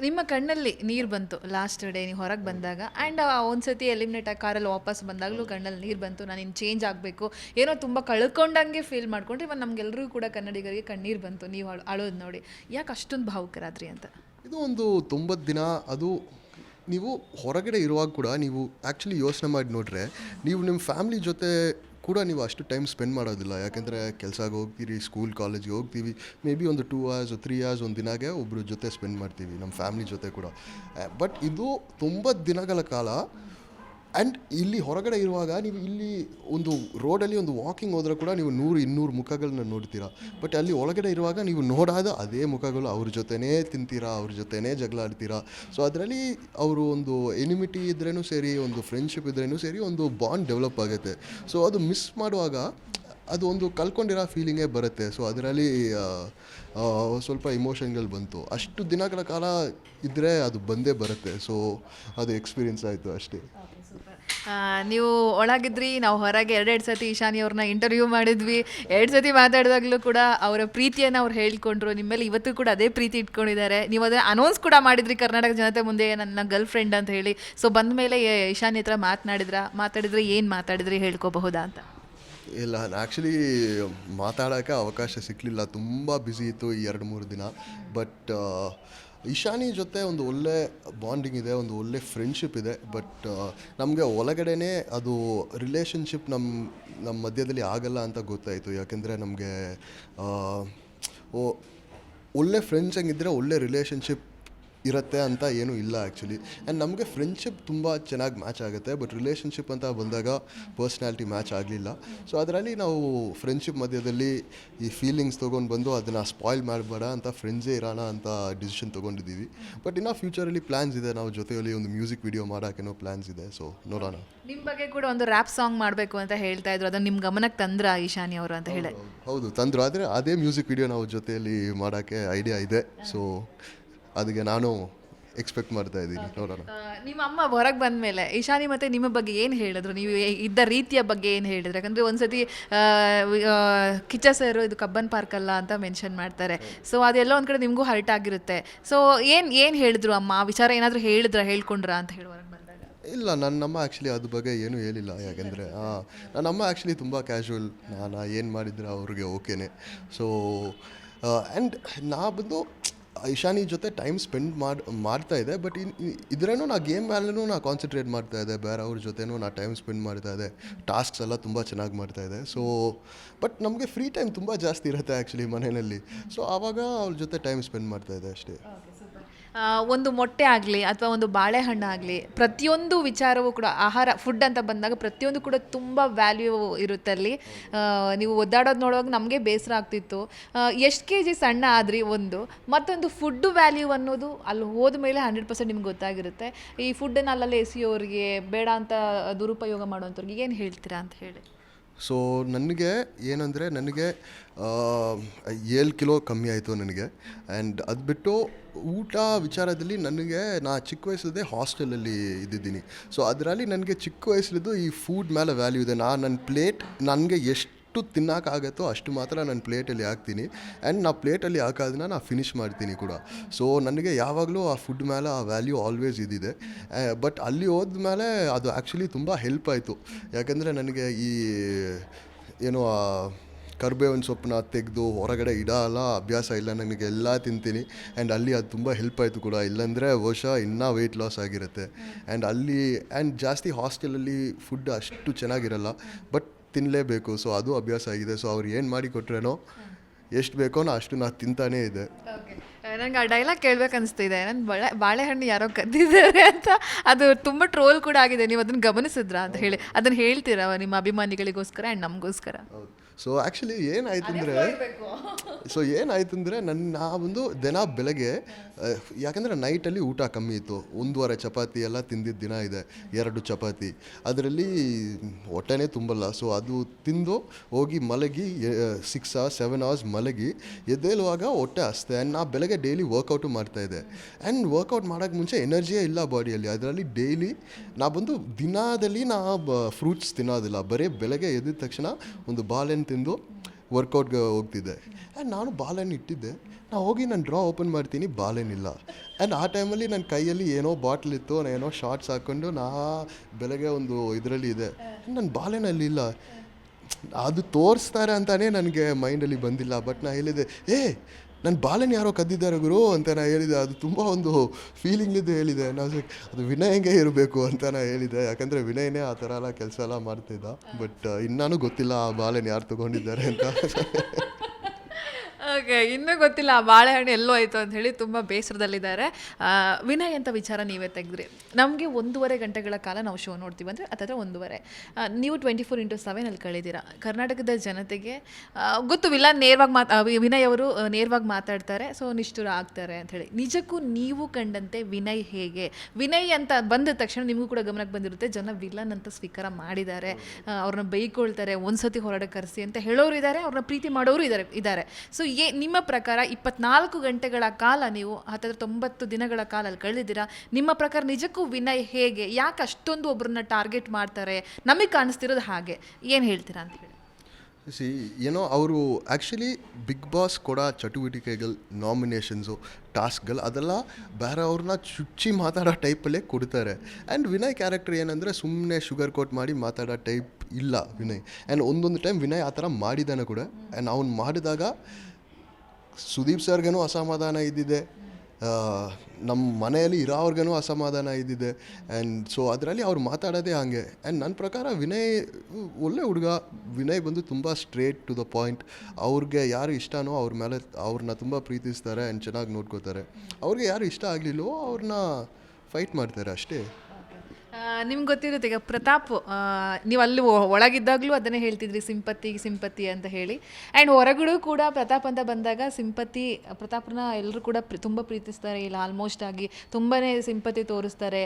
ನಿಮ್ಮ ಕಣ್ಣಲ್ಲಿ ನೀರು ಬಂತು ಲಾಸ್ಟ್ ಡೇ ನೀವು ಹೊರಗೆ ಬಂದಾಗ. ಆ್ಯಂಡ್ ಒಂದ್ಸತಿ ಎಲಿಮಿನೇಟ್ ಆಗಿ ಕಾರಲ್ಲಿ ವಾಪಸ್ ಬಂದಾಗಲೂ ಕಣ್ಣಲ್ಲಿ ನೀರು ಬಂತು. ನಾನು ಇನ್ನು ಚೇಂಜ್ ಆಗಬೇಕು. ಏನೋ ತುಂಬ ಕಳ್ಕೊಂಡಂಗೆ ಫೀಲ್ ಮಾಡ್ಕೊಂಡ್ರೆ ಇವಾಗ ನಮಗೆಲ್ಲರಿಗೂ ಕೂಡ ಕನ್ನಡಿಗರಿಗೆ ಕಣ್ಣೀರು ಬಂತು. ನೀವು ಅಳ್ ಅಳೋದು ನೋಡಿ. ಯಾಕೆ ಅಷ್ಟೊಂದು ಭಾವುಕರಾದ್ರಿ ಅಂತ? ಇದು ಒಂದು ತೊಂಬತ್ತು ದಿನ ಅದು ನೀವು ಹೊರಗಡೆ ಇರುವಾಗ ಕೂಡ ನೀವು ಆ್ಯಕ್ಚುಲಿ ಯೋಚನೆ ಮಾಡಿ ನೋಡ್ರೆ, ನೀವು ನಿಮ್ಮ ಫ್ಯಾಮ್ಲಿ ಜೊತೆ ಕೂಡ ನೀವು ಅಷ್ಟು ಟೈಮ್ ಸ್ಪೆಂಡ್ ಮಾಡೋದಿಲ್ಲ. ಯಾಕೆಂದರೆ ಕೆಲಸಕ್ಕೆ ಹೋಗ್ತೀರಿ ಸ್ಕೂಲ್ ಕಾಲೇಜ್ಗೆ ಹೋಗ್ತೀವಿ. ಮೇ ಬಿ ಒಂದು ಟೂ ಅವರ್ಸ್ ತ್ರೀ ಅವರ್ಸ್ ಒಂದು ದಿನಾಗೆ ಒಬ್ಬರ ಜೊತೆ ಸ್ಪೆಂಡ್ ಮಾಡ್ತೀವಿ ನಮ್ಮ ಫ್ಯಾಮ್ಲಿ ಜೊತೆ ಕೂಡ. ಬಟ್ ಇದು ತುಂಬ ದಿನಗಳ ಕಾಲ ಆ್ಯಂಡ್ ಇಲ್ಲಿ ಹೊರಗಡೆ ಇರುವಾಗ ನೀವು ಇಲ್ಲಿ ಒಂದು ರೋಡಲ್ಲಿ ಒಂದು ವಾಕಿಂಗ್ ಹೋದ್ರೆ ಕೂಡ ನೀವು ನೂರು, ಇನ್ನೂರು ಮುಖಗಳನ್ನ ನೋಡ್ತೀರಾ. ಬಟ್ ಅಲ್ಲಿ ಒಳಗಡೆ ಇರುವಾಗ ನೀವು ನೋಡಾದ ಅದೇ ಮುಖಗಳು ಅವ್ರ ಜೊತೆನೇ ತಿಂತೀರಾ, ಅವ್ರ ಜೊತೆನೇ ಜಗಳ ಆಡ್ತೀರಾ ಸೊ ಅದರಲ್ಲಿ ಅವರು ಒಂದು ಎನಿಮಿಟಿ ಇದ್ರೂ ಸರಿ, ಒಂದು ಫ್ರೆಂಡ್ಶಿಪ್ ಇದ್ರೇ ಸರಿ ಒಂದು ಬಾಂಡ್ ಡೆವಲಪ್ ಆಗುತ್ತೆ. ಸೊ ಅದು ಮಿಸ್ ಮಾಡುವಾಗ ಅದು ಒಂದು ಕಲ್ಕೊಂಡಿರೋ ಫೀಲಿಂಗೇ ಬರುತ್ತೆ. ಸೊ ಅದರಲ್ಲಿ ಸ್ವಲ್ಪ ಇಮೋಷನ್ಗಳು ಬಂತು. ಅಷ್ಟು ದಿನಗಳ ಕಾಲ ಇದ್ದರೆ ಅದು ಬಂದೇ ಬರುತ್ತೆ. ಸೊ ಅದು ಎಕ್ಸ್ಪೀರಿಯನ್ಸ್ ಆಯಿತು ಅಷ್ಟೇ. ನೀವು ಒಳಗಿದ್ರಿ, ನಾವು ಹೊರಗೆ ಎರಡೆರಡು ಸತಿ ಈಶಾನಿ ಅವ್ರನ್ನ ಇಂಟರ್ವ್ಯೂ ಮಾಡಿದ್ವಿ. ಎರಡು ಸತಿ ಮಾತಾಡಿದಾಗಲೂ ಕೂಡ ಅವರ ಪ್ರೀತಿಯನ್ನು ಅವ್ರು ಹೇಳ್ಕೊಂಡ್ರು. ನಿಮ್ಮಲ್ಲಿ ಮೇಲೆ ಇವತ್ತು ಕೂಡ ಅದೇ ಪ್ರೀತಿ ಇಟ್ಕೊಂಡಿದ್ದಾರೆ. ನೀವು ಅದನ್ನ ಅನೌನ್ಸ್ ಕೂಡ ಮಾಡಿದ್ರಿ ಕರ್ನಾಟಕ ಜನತೆ ಮುಂದೆ, ನನ್ನ ಗರ್ಲ್ ಫ್ರೆಂಡ್ ಅಂತ ಹೇಳಿ. ಸೊ ಬಂದ ಮೇಲೆ ಈಶಾನಿ ಹತ್ರ ಮಾತನಾಡಿದ್ರ? ಮಾತಾಡಿದ್ರೆ ಏನು ಮಾತಾಡಿದ್ರಿ ಹೇಳ್ಕೋಬಹುದಾ ಅಂತ? ಇಲ್ಲ ಆ್ಯಕ್ಚುಲಿ ಮಾತಾಡೋಕ್ಕೆ ಅವಕಾಶ ಸಿಕ್ಕಲಿಲ್ಲ ತುಂಬ ಬ್ಯುಸಿ ಇತ್ತು ಈ ಎರಡು ಮೂರು ದಿನ. ಬಟ್ ಇಶಾನಿ ಜೊತೆ ಒಂದು ಒಳ್ಳೆ ಬಾಂಡಿಂಗ್ ಇದೆ, ಒಂದು ಒಳ್ಳೆ ಫ್ರೆಂಡ್ಶಿಪ್ ಇದೆ ಬಟ್ ನಮಗೆ ಒಳಗಡೆನೇ ಅದು ರಿಲೇಷನ್ಶಿಪ್ ನಮ್ಮ ನಮ್ಮ ಮಧ್ಯದಲ್ಲಿ ಆಗಲ್ಲ ಅಂತ ಗೊತ್ತಾಯಿತು. ಯಾಕೆಂದರೆ ನಮಗೆ ಒಳ್ಳೆ ಫ್ರೆಂಡ್ಸ್ ಹೆಂಗಿದ್ರೆ ಒಳ್ಳೆ ರಿಲೇಷನ್ಶಿಪ್ ಇರುತ್ತೆ ಅಂತ ಏನೂ ಇಲ್ಲ ಆ್ಯಕ್ಚುಲಿ ಆ್ಯಂಡ್ ನಮಗೆ ಫ್ರೆಂಡ್ಶಿಪ್ ತುಂಬ ಚೆನ್ನಾಗಿ ಮ್ಯಾಚ್ ಆಗುತ್ತೆ ಬಟ್ ರಿಲೇಷನ್ಶಿಪ್ ಅಂತ ಬಂದಾಗ ಪರ್ಸ್ನಾಲಿಟಿ ಮ್ಯಾಚ್ ಆಗಲಿಲ್ಲ. ಸೊ ಅದರಲ್ಲಿ ನಾವು ಫ್ರೆಂಡ್ಶಿಪ್ ಮಧ್ಯದಲ್ಲಿ ಈ ಫೀಲಿಂಗ್ಸ್ ತೊಗೊಂಡು ಬಂದು ಅದನ್ನು ಸ್ಪಾಯ್ಲ್ ಮಾಡಬೇಡ ಅಂತ ಫ್ರೆಂಡ್ಸೇ ಇರೋಣ ಅಂತ ಡಿಸಿಷನ್ ತೊಗೊಂಡಿದ್ದೀವಿ. ಬಟ್ ಇನ್ನು ಫ್ಯೂಚರಲ್ಲಿ ಪ್ಲ್ಯಾನ್ಸ್ ಇದೆ ನಾವು ಜೊತೆಯಲ್ಲಿ ಒಂದು ಮ್ಯೂಸಿಕ್ ವಿಡಿಯೋ ಮಾಡೋಕ್ಕೇನೋ ಪ್ಲ್ಯಾನ್ಸ್ ಇದೆ ಸೊ ನೋಡೋಣ. ನಿಮ್ಮ ಬಗ್ಗೆ ಕೂಡ ಒಂದು ರ್ಯಾಪ್ ಸಾಂಗ್ ಮಾಡಬೇಕು ಅಂತ ಹೇಳ್ತಾ ಇದ್ರು ಅದನ್ನು ನಿಮ್ಮ ಗಮನಕ್ಕೆ ತಂದ್ರ ಈಶಾನಿ ಅವರು ಅಂತ ಹೇಳಿ? ಹೌದು ತಂದರು. ಆದರೆ ಅದೇ ಮ್ಯೂಸಿಕ್ ವಿಡಿಯೋ ನಾವು ಜೊತೆಯಲ್ಲಿ ಮಾಡೋಕ್ಕೆ ಐಡಿಯಾ ಇದೆ ಸೊ ಅದಕ್ಕೆ ನಾನು ಎಕ್ಸ್ಪೆಕ್ಟ್ ಮಾಡ್ತಾ ಇದ್ದೀನಿ. ನೋಡೋಣ. ನಿಮ್ಮ ಅಮ್ಮ ಹೊರಗೆ ಬಂದ ಮೇಲೆ ಇಶಾನಿ ಮತ್ತೆ ನಿಮ್ಮ ಬಗ್ಗೆ ಏನು ಹೇಳಿದ್ರು? ನೀವು ಇದ್ದ ರೀತಿಯ ಬಗ್ಗೆ ಏನು ಹೇಳಿದ್ರು? ಯಾಕಂದ್ರೆ ಒಂದ್ಸತಿ ಕಿಚ್ಚ ಸರ್ ಇದು ಕಬ್ಬನ್ ಪಾರ್ಕ್ ಅಲ್ಲ ಅಂತ ಮೆನ್ಷನ್ ಮಾಡ್ತಾರೆ. ಸೊ ಅದೆಲ್ಲ ಒಂದು ಕಡೆ ನಿಮಗೂ ಹರ್ಟ್ ಆಗಿರುತ್ತೆ. ಸೊ ಏನು ಏನು ಹೇಳಿದ್ರು ಅಮ್ಮ? ಆ ವಿಚಾರ ಏನಾದರೂ ಹೇಳಿದ್ರ ಹೇಳ್ಕೊಂಡ್ರಾ ಅಂತ ಹೇಳಿ ಹೊರಗೆ ಬಂದಾಗ. ಇಲ್ಲ ನನ್ನಮ್ಮ ಆ್ಯಕ್ಚುಲಿ ಅದ್ರ ಬಗ್ಗೆ ಏನೂ ಹೇಳಿಲ್ಲ. ಯಾಕೆಂದರೆ ನನ್ನಮ್ಮ ಆ್ಯಕ್ಚುಲಿ ತುಂಬ ಕ್ಯಾಶುವಲ್ ನಾನು ಏನು ಮಾಡಿದ್ರೆ ಅವ್ರಿಗೆ ಓಕೆನೆ ಸೊ ಆ್ಯಂಡ್ ನಾ ಬಂದು ಇಶಾನಿ ಜೊತೆ ಟೈಮ್ ಸ್ಪೆಂಡ್ ಮಾಡಿ, ಮಾಡ್ತಾ ಇದೆ ಬಟ್ ಇನ್ ನಾ ಗೇಮ್ ಮೇಲೂ ನಾ ಕಾನ್ಸಂಟ್ರೇಟ್ ಮಾಡ್ತಾ ಇದೆ, ಬೇರೆ ಅವ್ರ ಜೊತೆನೂ ನಾ ಟೈಮ್ ಸ್ಪೆಂಡ್ ಮಾಡ್ತಾ ಇದೆ ಟಾಸ್ಕ್ಸ್ ಎಲ್ಲ ತುಂಬ ಚೆನ್ನಾಗಿ ಮಾಡ್ತಾ ಇದೆ ಸೊ ಬಟ್ ನಮಗೆ ಫ್ರೀ ಟೈಮ್ ತುಂಬ ಜಾಸ್ತಿ ಇರುತ್ತೆ ಆ್ಯಕ್ಚುಲಿ ಮನೆಯಲ್ಲಿ. ಸೊ ಆವಾಗ ಅವ್ರ ಜೊತೆ ಟೈಮ್ ಸ್ಪೆಂಡ್ ಮಾಡ್ತಾ ಇದೆ ಅಷ್ಟೇ. ಒಂದು ಮೊಟ್ಟೆ ಆಗಲಿ ಅಥವಾ ಒಂದು ಬಾಳೆಹಣ್ಣು ಆಗಲಿ, ಪ್ರತಿಯೊಂದು ವಿಚಾರವೂ ಕೂಡ ಆಹಾರ ಫುಡ್ ಅಂತ ಬಂದಾಗ ಪ್ರತಿಯೊಂದು ಕೂಡ ತುಂಬ ವ್ಯಾಲ್ಯೂ ಇರುತ್ತೆ ಅಲ್ಲಿ. ನೀವು ಒದ್ದಾಡೋದು ನೋಡುವಾಗ ನಮಗೆ ಬೇಸರ ಆಗ್ತಿತ್ತು. ಎಷ್ಟು ಕೆ ಜಿ ಸಣ್ಣ ಆದ್ರಿ ಒಂದು? ಮತ್ತೊಂದು ಫುಡ್ ವ್ಯಾಲ್ಯೂ ಅನ್ನೋದು ಅಲ್ಲಿ ಹೋದ ಮೇಲೆ ಹಂಡ್ರೆಡ್ ಪರ್ಸೆಂಟ್ ನಿಮ್ಗೆ ಗೊತ್ತಾಗಿರುತ್ತೆ. ಈ ಫುಡ್ಡನ್ನು ಅಲ್ಲಲ್ಲಿ ಎಸಿಯೋರಿಗೆ ಬೇಡ ಅಂತ ದುರುಪಯೋಗ ಮಾಡುವಂಥವ್ರಿಗೆ ಏನು ಹೇಳ್ತೀರಾ ಅಂತ ಹೇಳಿ. ಸೊ ನನಗೆ ಏನಂದರೆ ನನಗೆ ಏಳು ಕಿಲೋ ಕಮ್ಮಿ ಆಯಿತು ನನಗೆ. ಆ್ಯಂಡ್ ಅದು ಬಿಟ್ಟು ಊಟ ವಿಚಾರದಲ್ಲಿ ನನಗೆ ನಾ ಚಿಕ್ಕ ವಯಸ್ಸದೇ ಹಾಸ್ಟೆಲಲ್ಲಿ ಇದ್ದಿದ್ದೀನಿ. ಸೊ ಅದರಲ್ಲಿ ನನಗೆ ಚಿಕ್ಕ ವಯಸ್ಸಲಿದ್ದು ಈ ಫುಡ್ ಮೇಲೆ ವ್ಯಾಲ್ಯೂ ಇದೆ. ನಾನು ನನ್ನ ಪ್ಲೇಟ್ ನನಗೆ ಎಷ್ಟು ತಿನ್ನೋಕ್ಕಾಗತ್ತೋ ಅಷ್ಟು ಮಾತ್ರ ನಾನು ಪ್ಲೇಟಲ್ಲಿ ಹಾಕ್ತೀನಿ. ಆ್ಯಂಡ್ ನಾ ಪ್ಲೇಟಲ್ಲಿ ಹಾಕೋದನ್ನ ನಾ ಫಿನಿಷ್ ಮಾಡ್ತೀನಿ ಕೂಡ. ಸೊ ನನಗೆ ಯಾವಾಗಲೂ ಆ ಫುಡ್ ಮೇಲೆ ಆ ವ್ಯಾಲ್ಯೂ ಆಲ್ವೇಸ್ ಇದಿದೆ. ಬಟ್ ಅಲ್ಲಿ ಹೋದ್ಮೇಲೆ ಅದು ಆ್ಯಕ್ಚುಲಿ ತುಂಬ ಹೆಲ್ಪ್ ಆಯಿತು. ಯಾಕಂದರೆ ನನಗೆ ಈ, ಏನು ಕರ್ಬೇವಿನ ಸೊಪ್ಪನ್ನ ತೆಗೆದು ಹೊರಗಡೆ ಇಡೋಲ್ಲ ಅಭ್ಯಾಸ ಇಲ್ಲ, ನನಗೆ ಎಲ್ಲ ತಿಂತೀನಿ. ಆ್ಯಂಡ್ ಅಲ್ಲಿ ಅದು ತುಂಬ ಹೆಲ್ಪ್ ಆಯಿತು ಕೂಡ. ಇಲ್ಲಾಂದರೆ ವರ್ಷ ಇನ್ನೂ ವೆಯ್ಟ್ ಲಾಸ್ ಆಗಿರುತ್ತೆ. ಆ್ಯಂಡ್ ಅಲ್ಲಿ ಆ್ಯಂಡ್ ಜಾಸ್ತಿ ಹಾಸ್ಟೆಲಲ್ಲಿ ಫುಡ್ ಅಷ್ಟು ಚೆನ್ನಾಗಿರಲ್ಲ. ಬಟ್ ತಿನ್ನಲೇಬೇಕು ಸೊ ಅದು ಅಭ್ಯಾಸ ಆಗಿದೆ. ಸೊ ಅವ್ರು ಏನು ಮಾಡಿ ಕೊಟ್ರೇನೋ ಎಷ್ಟು ಬೇಕೋ ನಾ ಅಷ್ಟು ನಾ ತಿಂತಾನೇ ಇದೆ ನನಗೆ ಆ ಡೈಲಾಗ್ ಕೇಳ್ಬೇಕು ಅನಿಸ್ತಿದೆ. ನನ್ನ ಬಾಳೆ ಬಾಳೆಹಣ್ಣು ಯಾರೋ ಕದ್ದಿದ್ದಾರೆ ಅಂತ. ಅದು ತುಂಬ ಟ್ರೋಲ್ ಕೂಡ ಆಗಿದೆ. ನೀವು ಅದನ್ನು ಗಮನಿಸಿದ್ರಾ ಅಂತ ಹೇಳಿ. ಅದನ್ನು ಹೇಳ್ತೀರಾ? ನಿಮ್ಮ ಅಭಿಮಾನಿಗಳಿಗೋಸ್ಕರ ಆ್ಯಂಡ್ ನಮಗೋಸ್ಕರ? ಸೊ ಆ್ಯಕ್ಚುಲಿ ಏನಾಯ್ತು ಅಂದರೆ ಸೊ ಏನಾಯ್ತು ಅಂದರೆ ನನ್ನ ನಾ ಒಂದು ದಿನ ಬೆಳಗ್ಗೆ ಯಾಕಂದರೆ ನೈಟಲ್ಲಿ ಊಟ ಕಮ್ಮಿ ಇತ್ತು. ಒಂದೂವರೆ ಚಪಾತಿ ಎಲ್ಲ ತಿಂದಿದ್ದ ದಿನ ಇದೆ, ಎರಡು ಚಪಾತಿ. ಅದರಲ್ಲಿ ಹೊಟ್ಟೆನೇ ತುಂಬಲ್ಲ. ಸೊ ಅದು ತಿಂದು ಹೋಗಿ ಮಲಗಿ ಸಿಕ್ಸ್ ಅವರ್ಸ್ ಸೆವೆನ್ ಅವರ್ಸ್ ಮಲಗಿ, ಎದ್ದೇಳುವಾಗ ಹೊಟ್ಟೆ ಹಸ್ತೆ. ಆ್ಯಂಡ್ ನಾ ಬೆಳಗ್ಗೆ ಡೈಲಿ ವರ್ಕೌಟು ಮಾಡ್ತಾಯಿದ್ದೆ ಆ್ಯಂಡ್ ವರ್ಕೌಟ್ ಮಾಡೋಕ್ಕೆ ಮುಂಚೆ ಎನರ್ಜಿಯೇ ಇಲ್ಲ ಬಾಡಿಯಲ್ಲಿ. ಅದರಲ್ಲಿ ಡೈಲಿ ನಾ ಬಂದು ದಿನದಲ್ಲಿ ನಾ ಫ್ರೂಟ್ಸ್ ತಿನ್ನೋದಿಲ್ಲ. ಬರೀ ಬೆಳಗ್ಗೆ ಎದ್ದಿದ ತಕ್ಷಣ ಒಂದು ಬಾಳೆಹಣ್ಣು ತಿಂದು ವರ್ಕೌಟ್ಗೆ ಹೋಗ್ತಿದ್ದೆ. ಆ್ಯಂಡ್ ನಾನು ಬಾಲನ್ನು ಇಟ್ಟಿದ್ದೆ. ನಾನು ಹೋಗಿ ನಾನು ಡ್ರಾ ಓಪನ್ ಮಾಡ್ತೀನಿ ಬಾಲೇನಿಲ್ಲ ಆ್ಯಂಡ್ ಆ ಟೈಮಲ್ಲಿ ನನ್ನ ಕೈಯಲ್ಲಿ ಏನೋ ಬಾಟ್ಲ್ ಇತ್ತು ನಾನು ಏನೋ ಶಾರ್ಟ್ಸ್ ಹಾಕ್ಕೊಂಡು ನಾ ಬೆಳಗ್ಗೆ ಒಂದು ಇದರಲ್ಲಿ ಇದೆ ನನ್ನ ಬಾಲೇನಲ್ಲಿ ಇಲ್ಲ. ಅದು ತೋರಿಸ್ತಾರೆ ಅಂತಾನೆ ನನಗೆ ಮೈಂಡಲ್ಲಿ ಬಂದಿಲ್ಲ. ಬಟ್ ನಾನು ಹೇಳಿದೆ, ಏ ನನ್ನ ಬಾಲನ್ ಯಾರೋ ಕದ್ದಿದ್ದಾರೆ ಗುರು ಅಂತ ನಾನು ಹೇಳಿದೆ. ಅದು ತುಂಬ ಒಂದು ಫೀಲಿಂಗಿದ್ದು ಹೇಳಿದೆ. ನಾವು ಅದು ವಿನಯಂಗೆ ಇರಬೇಕು ಅಂತ ನಾನು ಹೇಳಿದೆ. ಯಾಕಂದರೆ ವಿನಯನೇ ಆ ಥರ ಎಲ್ಲ ಕೆಲಸ ಎಲ್ಲ ಮಾಡ್ತಿದ್ದ. ಬಟ್ ಇನ್ನೂ ಗೊತ್ತಿಲ್ಲ ಆ ಬಾಲನ್ ಯಾರು ತೊಗೊಂಡಿದ್ದಾರೆ ಅಂತ. ಓಕೆ ಇನ್ನೂ ಗೊತ್ತಿಲ್ಲ, ಆ ಬಾಳೆಹಣ್ಣು ಎಲ್ಲೋ ಆಯಿತು ಅಂತ ಹೇಳಿ ತುಂಬ ಬೇಸರದಲ್ಲಿದ್ದಾರೆ. ವಿನಯ್ ಅಂತ ವಿಚಾರ ನೀವೇ ತೆಗೆದ್ರಿ. ನಮಗೆ ಒಂದೂವರೆ ಗಂಟೆಗಳ ಕಾಲ ನಾವು ಶೋ ನೋಡ್ತೀವಿ ಅಂದರೆ ಅಥವಾ ಒಂದೂವರೆ. ನೀವು ಟ್ವೆಂಟಿ ಫೋರ್ ಇಂಟು ಸೆವೆನ್ ಅಲ್ಲಿ ಕಳೆದಿರಾ ಕರ್ನಾಟಕದ ಜನತೆಗೆ ಗೊತ್ತುವಿಲ್ಲ ಗೊತ್ತು ವಿಲ್ಲ ನೇರವಾಗಿ ಮಾತಾ ವಿನಯ್ ಅವರು ನೇರವಾಗಿ ಮಾತಾಡ್ತಾರೆ ಸೊ ನಿಷ್ಠುರ ಆಗ್ತಾರೆ ಅಂತ ಹೇಳಿ. ನಿಜಕ್ಕೂ ನೀವು ಕಂಡಂತೆ ವಿನಯ್ ಹೇಗೆ? ವಿನಯ್ ಅಂತ ಬಂದ ತಕ್ಷಣ ನಿಮಗೂ ಕೂಡ ಗಮನಕ್ಕೆ ಬಂದಿರುತ್ತೆ, ಜನ ವಿಲನ್ ಅಂತ ಸ್ವೀಕಾರ ಮಾಡಿದ್ದಾರೆ. ಅವ್ರನ್ನ ಬೈಕೊಳ್ತಾರೆ ಒಂದ್ಸತಿ ಹೊರಡೆ ಕರೆಸಿ ಅಂತ ಹೇಳೋರು ಇದ್ದಾರೆ, ಅವ್ರನ್ನ ಪ್ರೀತಿ ಮಾಡೋರು ಇದ್ದಾರೆ ಇದ್ದಾರೆ. ಸೊ ಏ ನಿಮ್ಮ ಪ್ರಕಾರ ಇಪ್ಪತ್ನಾಲ್ಕು ಗಂಟೆಗಳ ಕಾಲ ನೀವು ಹತ್ತಿರ ತೊಂಬತ್ತು ದಿನಗಳ ಕಾಲ ಅಲ್ಲಿ ಕಳೆದಿದ್ದೀರಾ? ನಿಮ್ಮ ಪ್ರಕಾರ ನಿಜಕ್ಕೂ ವಿನಯ್ ಹೇಗೆ? ಯಾಕೆ ಅಷ್ಟೊಂದು ಒಬ್ಬರನ್ನ ಟಾರ್ಗೆಟ್ ಮಾಡ್ತಾರೆ? ನಮಗೆ ಕಾಣಿಸ್ತಿರೋದು ಹಾಗೆ. ಏನು ಹೇಳ್ತೀರಾ ಅಂತ ಹೇಳಿ. ಸಿ ಏನೋ ಅವರು ಆ್ಯಕ್ಚುಲಿ ಬಿಗ್ ಬಾಸ್ ಕೊಡೋ ಚಟುವಟಿಕೆಗಳು ನಾಮಿನೇಷನ್ಸು ಟಾಸ್ಕ್ಗಳು ಅದೆಲ್ಲ ಬೇರೆ ಅವ್ರನ್ನ ಚುಚ್ಚಿ ಮಾತಾಡೋ ಟೈಪಲ್ಲೇ ಕೊಡ್ತಾರೆ. ಆ್ಯಂಡ್ ವಿನಯ್ ಕ್ಯಾರೆಕ್ಟರ್ ಏನಂದರೆ ಸುಮ್ಮನೆ ಶುಗರ್ ಕೋಟ್ ಮಾಡಿ ಮಾತಾಡೋ ಟೈಪ್ ಇಲ್ಲ ವಿನಯ್. ಆ್ಯಂಡ್ ಒಂದೊಂದು ಟೈಮ್ ವಿನಯ್ ಆ ಥರ ಮಾಡಿದ್ದಾನೆ ಕೂಡ. ಆ್ಯಂಡ್ ಅವ್ನು ಮಾಡಿದಾಗ ಸುದೀಪ್ ಸರ್ಗೂ ಅಸಮಾಧಾನ ಇದ್ದಿದೆ. ನಮ್ಮ ಮನೆಯಲ್ಲಿ ಇರೋವ್ರಿಗೂ ಅಸಮಾಧಾನ ಇದ್ದಿದೆ. ಆ್ಯಂಡ್ ಸೊ ಅದರಲ್ಲಿ ಅವ್ರು ಮಾತಾಡೋದೇ ಹಾಗೆ. ಆ್ಯಂಡ್ ನನ್ನ ಪ್ರಕಾರ ವಿನಯ್, ಒಳ್ಳೆ ಹುಡುಗ. ವಿನಯ್ ಬಂದು ತುಂಬ ಸ್ಟ್ರೇಟ್ ಟು ದ ಪಾಯಿಂಟ್ ಅವ್ರಿಗೆ ಯಾರು ಇಷ್ಟನೋ ಅವ್ರ ಮೇಲೆ ಅವ್ರನ್ನ ತುಂಬ ಪ್ರೀತಿಸ್ತಾರೆ ಆ್ಯಂಡ್ ಚೆನ್ನಾಗಿ ನೋಡ್ಕೋತಾರೆ. ಅವ್ರಿಗೆ ಯಾರು ಇಷ್ಟ ಆಗಲಿಲ್ಲವೋ ಅವ್ರನ್ನ ಫೈಟ್ ಮಾಡ್ತಾರೆ ಅಷ್ಟೇ. ನಿಮ್ಗೆ ಗೊತ್ತಿರುತ್ತೆ ಈಗ ಪ್ರತಾಪ್ ನೀವು ಅಲ್ಲಿ ಒಳಗಿದ್ದಾಗಲೂ ಅದನ್ನೇ ಹೇಳ್ತಿದ್ರಿ, ಸಿಂಪತಿ ಸಿಂಪತಿ ಅಂತ ಹೇಳಿ. ಆ್ಯಂಡ್ ಹೊರಗಡೆ ಕೂಡ ಪ್ರತಾಪ್ ಅಂತ ಬಂದಾಗ ಸಿಂಪತಿ ಪ್ರತಾಪ್ನ ಎಲ್ಲರೂ ಕೂಡ ತುಂಬ ಪ್ರೀತಿಸ್ತಾರೆ, ಇಲ್ಲ ಆಲ್ಮೋಸ್ಟ್ ಆಗಿ ತುಂಬಾ ಸಿಂಪತಿ ತೋರಿಸ್ತಾರೆ.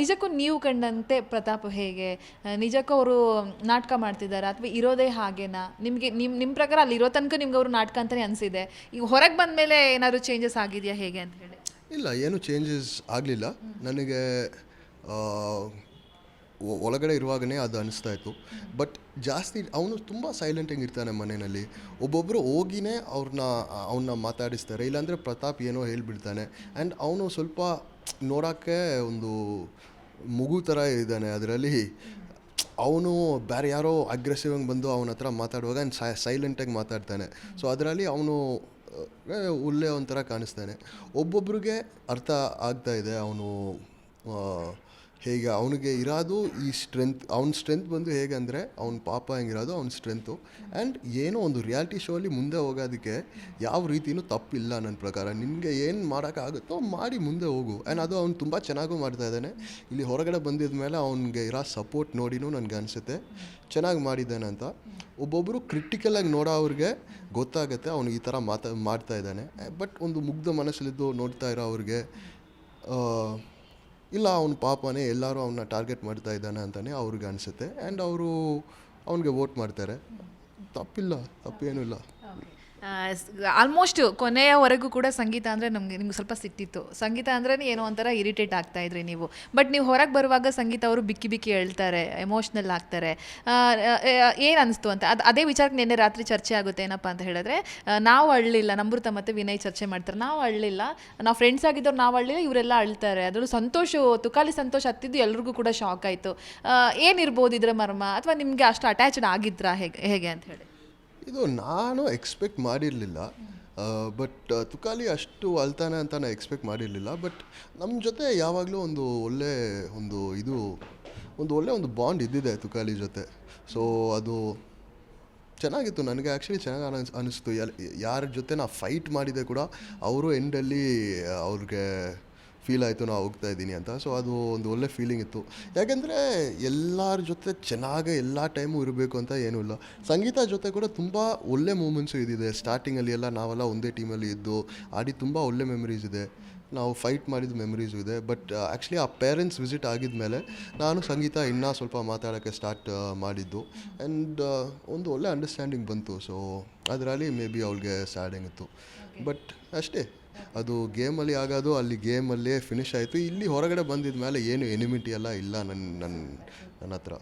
ನಿಜಕ್ಕೂ ನೀವು ಕಂಡಂತೆ ಪ್ರತಾಪ್ ಹೇಗೆ? ನಿಜಕ್ಕೂ ಅವರು ನಾಟಕ ಮಾಡ್ತಿದ್ದಾರೆ, ಅಥವಾ ಇರೋದೇ ಹಾಗೇನಾ? ನಿಮಗೆ ನಿಮ್ಮ ನಿಮ್ಮ ಪ್ರಕಾರ ಅಲ್ಲಿ ಇರೋ ತನಕ ನಿಮ್ಗೆ ಅವರು ನಾಟಕ ಅಂತಲೇ ಅನಿಸಿದೆ. ಈಗ ಹೊರಗೆ ಬಂದ ಮೇಲೆ ಏನಾದರೂ ಚೇಂಜಸ್ ಆಗಿದೆಯಾ ಹೇಗೆ ಅಂತ ಹೇಳಿ? ಇಲ್ಲ, ಏನು ಚೇಂಜಸ್ ಆಗಲಿಲ್ಲ. ನನಗೆ ಒಳಗಡೆ ಇರುವಾಗಲೇ ಅದು ಅನಿಸ್ತಾ ಇತ್ತು. ಬಟ್ ಜಾಸ್ತಿ ಅವನು ತುಂಬ ಸೈಲೆಂಟಾಗಿ ಇರ್ತಾನೆ ಮನೆಯಲ್ಲಿ. ಒಬ್ಬೊಬ್ಬರು ಹೋಗಿನೇ ಅವ್ರನ್ನ ಅವನ್ನ ಮಾತಾಡಿಸ್ತಾರೆ. ಇಲ್ಲಾಂದರೆ ಪ್ರತಾಪ್ ಏನೋ ಹೇಳಿಬಿಡ್ತಾನೆ. ಆ್ಯಂಡ್ ಅವನು ಸ್ವಲ್ಪ ನೋಡೋಕ್ಕೆ ಒಂದು ಮಗು ಥರ ಇದ್ದಾನೆ ಅದರಲ್ಲಿ. ಅವನು ಬೇರೆ ಯಾರೋ ಅಗ್ರೆಸಿವ್ ಆಗಿ ಬಂದು ಅವನ ಹತ್ರ ಮಾತಾಡುವಾಗ ಆ್ಯಂಡ್ ಸೈಲೆಂಟಾಗಿ ಮಾತಾಡ್ತಾನೆ. ಸೊ ಅದರಲ್ಲಿ ಅವನು ಒಳ್ಳೆ ಒಂಥರ ಕಾಣಿಸ್ತಾನೆ. ಒಬ್ಬೊಬ್ರಿಗೆ ಅರ್ಥ ಆಗ್ತಾ ಇದೆ ಅವನು ಹೇಗೆ ಅವನಿಗೆ ಇರೋದು ಈ ಸ್ಟ್ರೆಂತ್ ಅವ್ನ ಸ್ಟ್ರೆಂತ್ ಬಂದು ಹೇಗೆ ಅಂದರೆ ಅವ್ನ ಪಾಪ ಹೆಂಗಿರೋದು, ಅವ್ನ ಸ್ಟ್ರೆಂತು ಆ್ಯಂಡ್ ಏನೋ ಒಂದು ರಿಯಾಲಿಟಿ ಶೋಲಿ ಮುಂದೆ ಹೋಗೋದಕ್ಕೆ ಯಾವ ರೀತಿಯೂ ತಪ್ಪಿಲ್ಲ ನನ್ನ ಪ್ರಕಾರ. ನಿನಗೆ ಏನು ಮಾಡೋಕ್ಕಾಗುತ್ತೋ ಮಾಡಿ ಮುಂದೆ ಹೋಗು. ಆ್ಯಂಡ್ ಅದು ಅವ್ನು ತುಂಬ ಚೆನ್ನಾಗೂ ಮಾಡ್ತಾ ಇದ್ದಾನೆ. ಇಲ್ಲಿ ಹೊರಗಡೆ ಬಂದಿದ ಮೇಲೆ ಅವ್ನಿಗೆ ಇರೋ ಸಪೋರ್ಟ್ ನೋಡಿನೂ ನನಗೆ ಅನಿಸುತ್ತೆ. ಚೆನ್ನಾಗಿ ಮಾಡಿದ್ದಾನೆ ಅಂತ. ಒಬ್ಬೊಬ್ಬರು ಕ್ರಿಟಿಕಲಾಗಿ ನೋಡೋ ಅವ್ರಿಗೆ ಗೊತ್ತಾಗುತ್ತೆ ಅವನು ಈ ಥರ ಮಾತಾ, ಮಾಡ್ತಾ ಇದ್ದಾನೆ. ಬಟ್ ಒಂದು ಮುಗ್ಧ ಮನಸ್ಸಲ್ಲಿದ್ದು ನೋಡ್ತಾ ಇರೋ ಅವ್ರಿಗೆ ಇಲ್ಲ, ಅವನ ಪಾಪನೇ, ಎಲ್ಲರೂ ಅವನ್ನ ಟಾರ್ಗೆಟ್ ಮಾಡ್ತಾ ಇದ್ದಾನೆ ಅಂತಲೇ ಅವ್ರಿಗೆ ಅನಿಸುತ್ತೆ. ಆ್ಯಂಡ್ ಅವರು ಅವನಿಗೆ ವೋಟ್ ಮಾಡ್ತಾರೆ. ತಪ್ಪಿಲ್ಲ, ತಪ್ಪೇನೂ ಇಲ್ಲ. ಆಲ್ಮೋಸ್ಟ್ ಕೊನೆಯವರೆಗೂ ಕೂಡ ಸಂಗೀತ ಅಂದರೆ ನಮಗೆ, ನಿಮ್ಗೆ ಸ್ವಲ್ಪ ಸಿಟ್ಟಿತ್ತು. ಸಂಗೀತ ಅಂದ್ರೆ ಏನೋ ಒಂಥರ ಇರಿಟೇಟ್ ಆಗ್ತಾ ಇದ್ರಿ ನೀವು. ಬಟ್ ನೀವು ಹೊರಗೆ ಬರುವಾಗ ಸಂಗೀತ ಅವರು ಬಿಕ್ಕಿ ಬಿಕ್ಕಿ ಹೇಳ್ತಾರೆ ಎಮೋಷ್ನಲ್ ಆಗ್ತಾರೆ. ಏನು ಅನಿಸ್ತು ಅಂತ, ಅದು, ಅದೇ ವಿಚಾರಕ್ಕೆ ನಿನ್ನೆ ರಾತ್ರಿ ಚರ್ಚೆ ಆಗುತ್ತೆ ಏನಪ್ಪ ಅಂತ ಹೇಳಿದ್ರೆ ನಾವು ಅಳ್ಳಿಲ್ಲ ನಮೃತ ಮತ್ತು ವಿನಯ್ ಚರ್ಚೆ ಮಾಡ್ತಾರೆ. ನಾವು ಅಳ್ಳಿಲ್ಲ, ನಾವು ಫ್ರೆಂಡ್ಸ್ ಆಗಿದ್ದವ್ರು ನಾವು ಅಳ್ಳಿಲ್ಲ, ಇವರೆಲ್ಲ ಅಳ್ತಾರೆ. ಅದರಲ್ಲೂ ಸಂತೋಷ, ತುಕಾಲಿ ಸಂತೋಷ ಹತ್ತಿದ್ದು ಎಲ್ರಿಗೂ ಕೂಡ ಶಾಕ್ ಆಯಿತು. ಏನಿರ್ಬೋದು ಇದರ ಮರ್ಮ? ಅಥವಾ ನಿಮಗೆ ಅಷ್ಟು ಅಟ್ಯಾಚ್ಡ್ ಆಗಿದ್ರಾ ಹೇಗೆ ಹೇಗೆ ಅಂತ ಹೇಳಿ? ಇದು ನಾನು ಎಕ್ಸ್ಪೆಕ್ಟ್ ಮಾಡಿರಲಿಲ್ಲ. ಬಟ್ ತುಕಾಲಿ ಅಷ್ಟು ಅಳ್ತಾನೆ ಅಂತ ನಾನು ಎಕ್ಸ್ಪೆಕ್ಟ್ ಮಾಡಿರಲಿಲ್ಲ. ಬಟ್ ನಮ್ಮ ಜೊತೆ ಯಾವಾಗಲೂ ಒಂದು ಒಳ್ಳೆ ಒಂದು ಇದು, ಒಂದು ಒಳ್ಳೆ ಒಂದು ಬಾಂಡ್ ಇದ್ದಿದೆ ತುಕಾಲಿ ಜೊತೆ. ಸೊ ಅದು ಚೆನ್ನಾಗಿತ್ತು ನನಗೆ. ಆ್ಯಕ್ಚುಲಿ ಚೆನ್ನಾಗಿ ಅನಿಸ್, ಅನಿಸ್ತು. ಯಾರ ಜೊತೆ ನಾ ಫೈಟ್ ಮಾಡಿದೆ ಕೂಡ, ಅವರು ಎಂಡಲ್ಲಿ ಅವ್ರಿಗೆ ಫೀಲ್ ಆಯಿತು ನಾವು ಹೋಗ್ತಾ ಇದ್ದೀನಿ ಅಂತ. ಸೊ ಅದು ಒಂದು ಒಳ್ಳೆ ಫೀಲಿಂಗ್ ಇತ್ತು. ಯಾಕೆಂದರೆ ಎಲ್ಲರ ಜೊತೆ ಚೆನ್ನಾಗಿ ಎಲ್ಲ ಟೈಮು ಇರಬೇಕು ಅಂತ ಏನೂ ಇಲ್ಲ. ಸಂಗೀತ ಜೊತೆ ಕೂಡ ತುಂಬ ಒಳ್ಳೆ ಮೂಮೆಂಟ್ಸು ಇದಿದೆ. ಸ್ಟಾರ್ಟಿಂಗಲ್ಲಿ ಎಲ್ಲ ನಾವೆಲ್ಲ ಒಂದೇ ಟೀಮಲ್ಲಿ ಇದ್ದು ಆಡಿ ತುಂಬ ಒಳ್ಳೆ ಮೆಮರೀಸ್ ಇದೆ. ನಾವು ಫೈಟ್ ಮಾಡಿದ ಮೆಮರೀಸು ಇದೆ. ಬಟ್ ಆ್ಯಕ್ಚುಲಿ ಆ ಪೇರೆಂಟ್ಸ್ ವಿಸಿಟ್ ಆಗಿದ್ಮೇಲೆ ನಾನು ಸಂಗೀತ ಇನ್ನೂ ಸ್ವಲ್ಪ ಮಾತಾಡೋಕ್ಕೆ ಸ್ಟಾರ್ಟ್ ಮಾಡಿದ್ದು. ಆ್ಯಂಡ್ ಒಂದು ಒಳ್ಳೆ ಅಂಡರ್ಸ್ಟ್ಯಾಂಡಿಂಗ್ ಬಂತು. ಸೊ ಅದರಲ್ಲಿ ಮೇ ಬಿ ಅವಳಿಗೆ ಸ್ಯಾಡಿಂಗ್ ಇತ್ತು ಬಟ್ ಅಷ್ಟೇ. ಅದು ಗೇಮಲ್ಲಿ ಆಗೋದು, ಅಲ್ಲಿ ಗೇಮಲ್ಲೇ ಫಿನಿಶ್ ಆಯಿತು. ಇಲ್ಲಿ ಹೊರಗಡೆ ಬಂದಿದ ಮೇಲೆ ಏನು ಎನಿಮಿಟಿ ಎಲ್ಲ ಇಲ್ಲ ನನ್ನ ನನ್ನ ನನ್ನ ಹತ್ರ.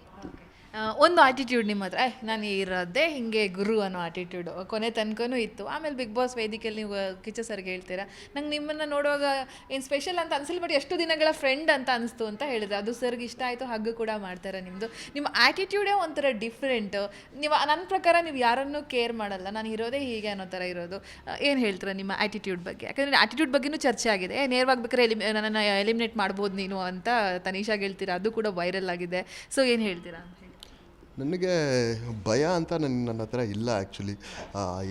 ಒಂದು ಆಟಿಟ್ಯೂಡ್ ನಿಮ್ಮ ಹತ್ರ. "ಏ, ನಾನು ಇರೋದೇ ಹಿಂಗೆ ಗುರು ಅನ್ನೋ ಆಟಿಟ್ಯೂಡು ಕೊನೆ ತನಕನೂ ಇತ್ತು. ಆಮೇಲೆ ಬಿಗ್ ಬಾಸ್ ವೇದಿಕೆಯಲ್ಲಿ ನೀವು ಕಿಚ್ಚ ಸರ್ಗೆ ಹೇಳ್ತೀರಾ? ನಂಗೆ ನಿಮ್ಮನ್ನು ನೋಡುವಾಗ ಏನು ಸ್ಪೆಷಲ್ ಅಂತ ಅನಿಸಿಲ್ಲ ಬಟ್ ಎಷ್ಟು ದಿನಗಳ ಫ್ರೆಂಡ್ ಅಂತ ಅನಿಸ್ತು ಅಂತ ಹೇಳಿದ್ರೆ. ಅದು ಸರ್ಗೆ ಇಷ್ಟ ಆಯಿತು ಹಗ್ಗು ಕೂಡ ಮಾಡ್ತಾರೆ ನಿಮ್ಮದು ನಿಮ್ಮ ಆ್ಯಟಿಟ್ಯೂಡೇ ಒಂಥರ ಡಿಫ್ರೆಂಟು ನೀವು ನನ್ನ ಪ್ರಕಾರ ನೀವು ಯಾರನ್ನೂ ಕೇರ್ ಮಾಡಲ್ಲ. ನಾನು ಇರೋದೇ ಹೀಗೆ ಅನ್ನೋ ಥರ ಇರೋದು. ಏನು ಹೇಳ್ತೀರಾ ನಿಮ್ಮ ಆ್ಯಟಿಟ್ಯೂಡ್ ಬಗ್ಗೆ? ಯಾಕಂದರೆ ಆ್ಯಟಿಟ್ಯೂಡ್ ಬಗ್ಗೆನೂ ಚರ್ಚೆ ಆಗಿದೆ. "ಏ, ನೇರವಾಗಿ ಬೇಕಾದ್ರೆ ಎಲಿಮ್ ನನ್ನನ್ನು ಎಲಿಮಿನೇಟ್ ಮಾಡ್ಬೋದು ನೀನು ಅಂತ ತನೀಶಾಗಿ ಹೇಳ್ತೀರಾ? ಅದು ಕೂಡ ವೈರಲ್ ಆಗಿದೆ. ಸೊ ಏನು ಹೇಳ್ತೀರಾ? ನನಗೆ ಭಯ ಅಂತ ನನ್ನ ನನ್ನ ಹತ್ರ ಇಲ್ಲ ಆ್ಯಕ್ಚುಲಿ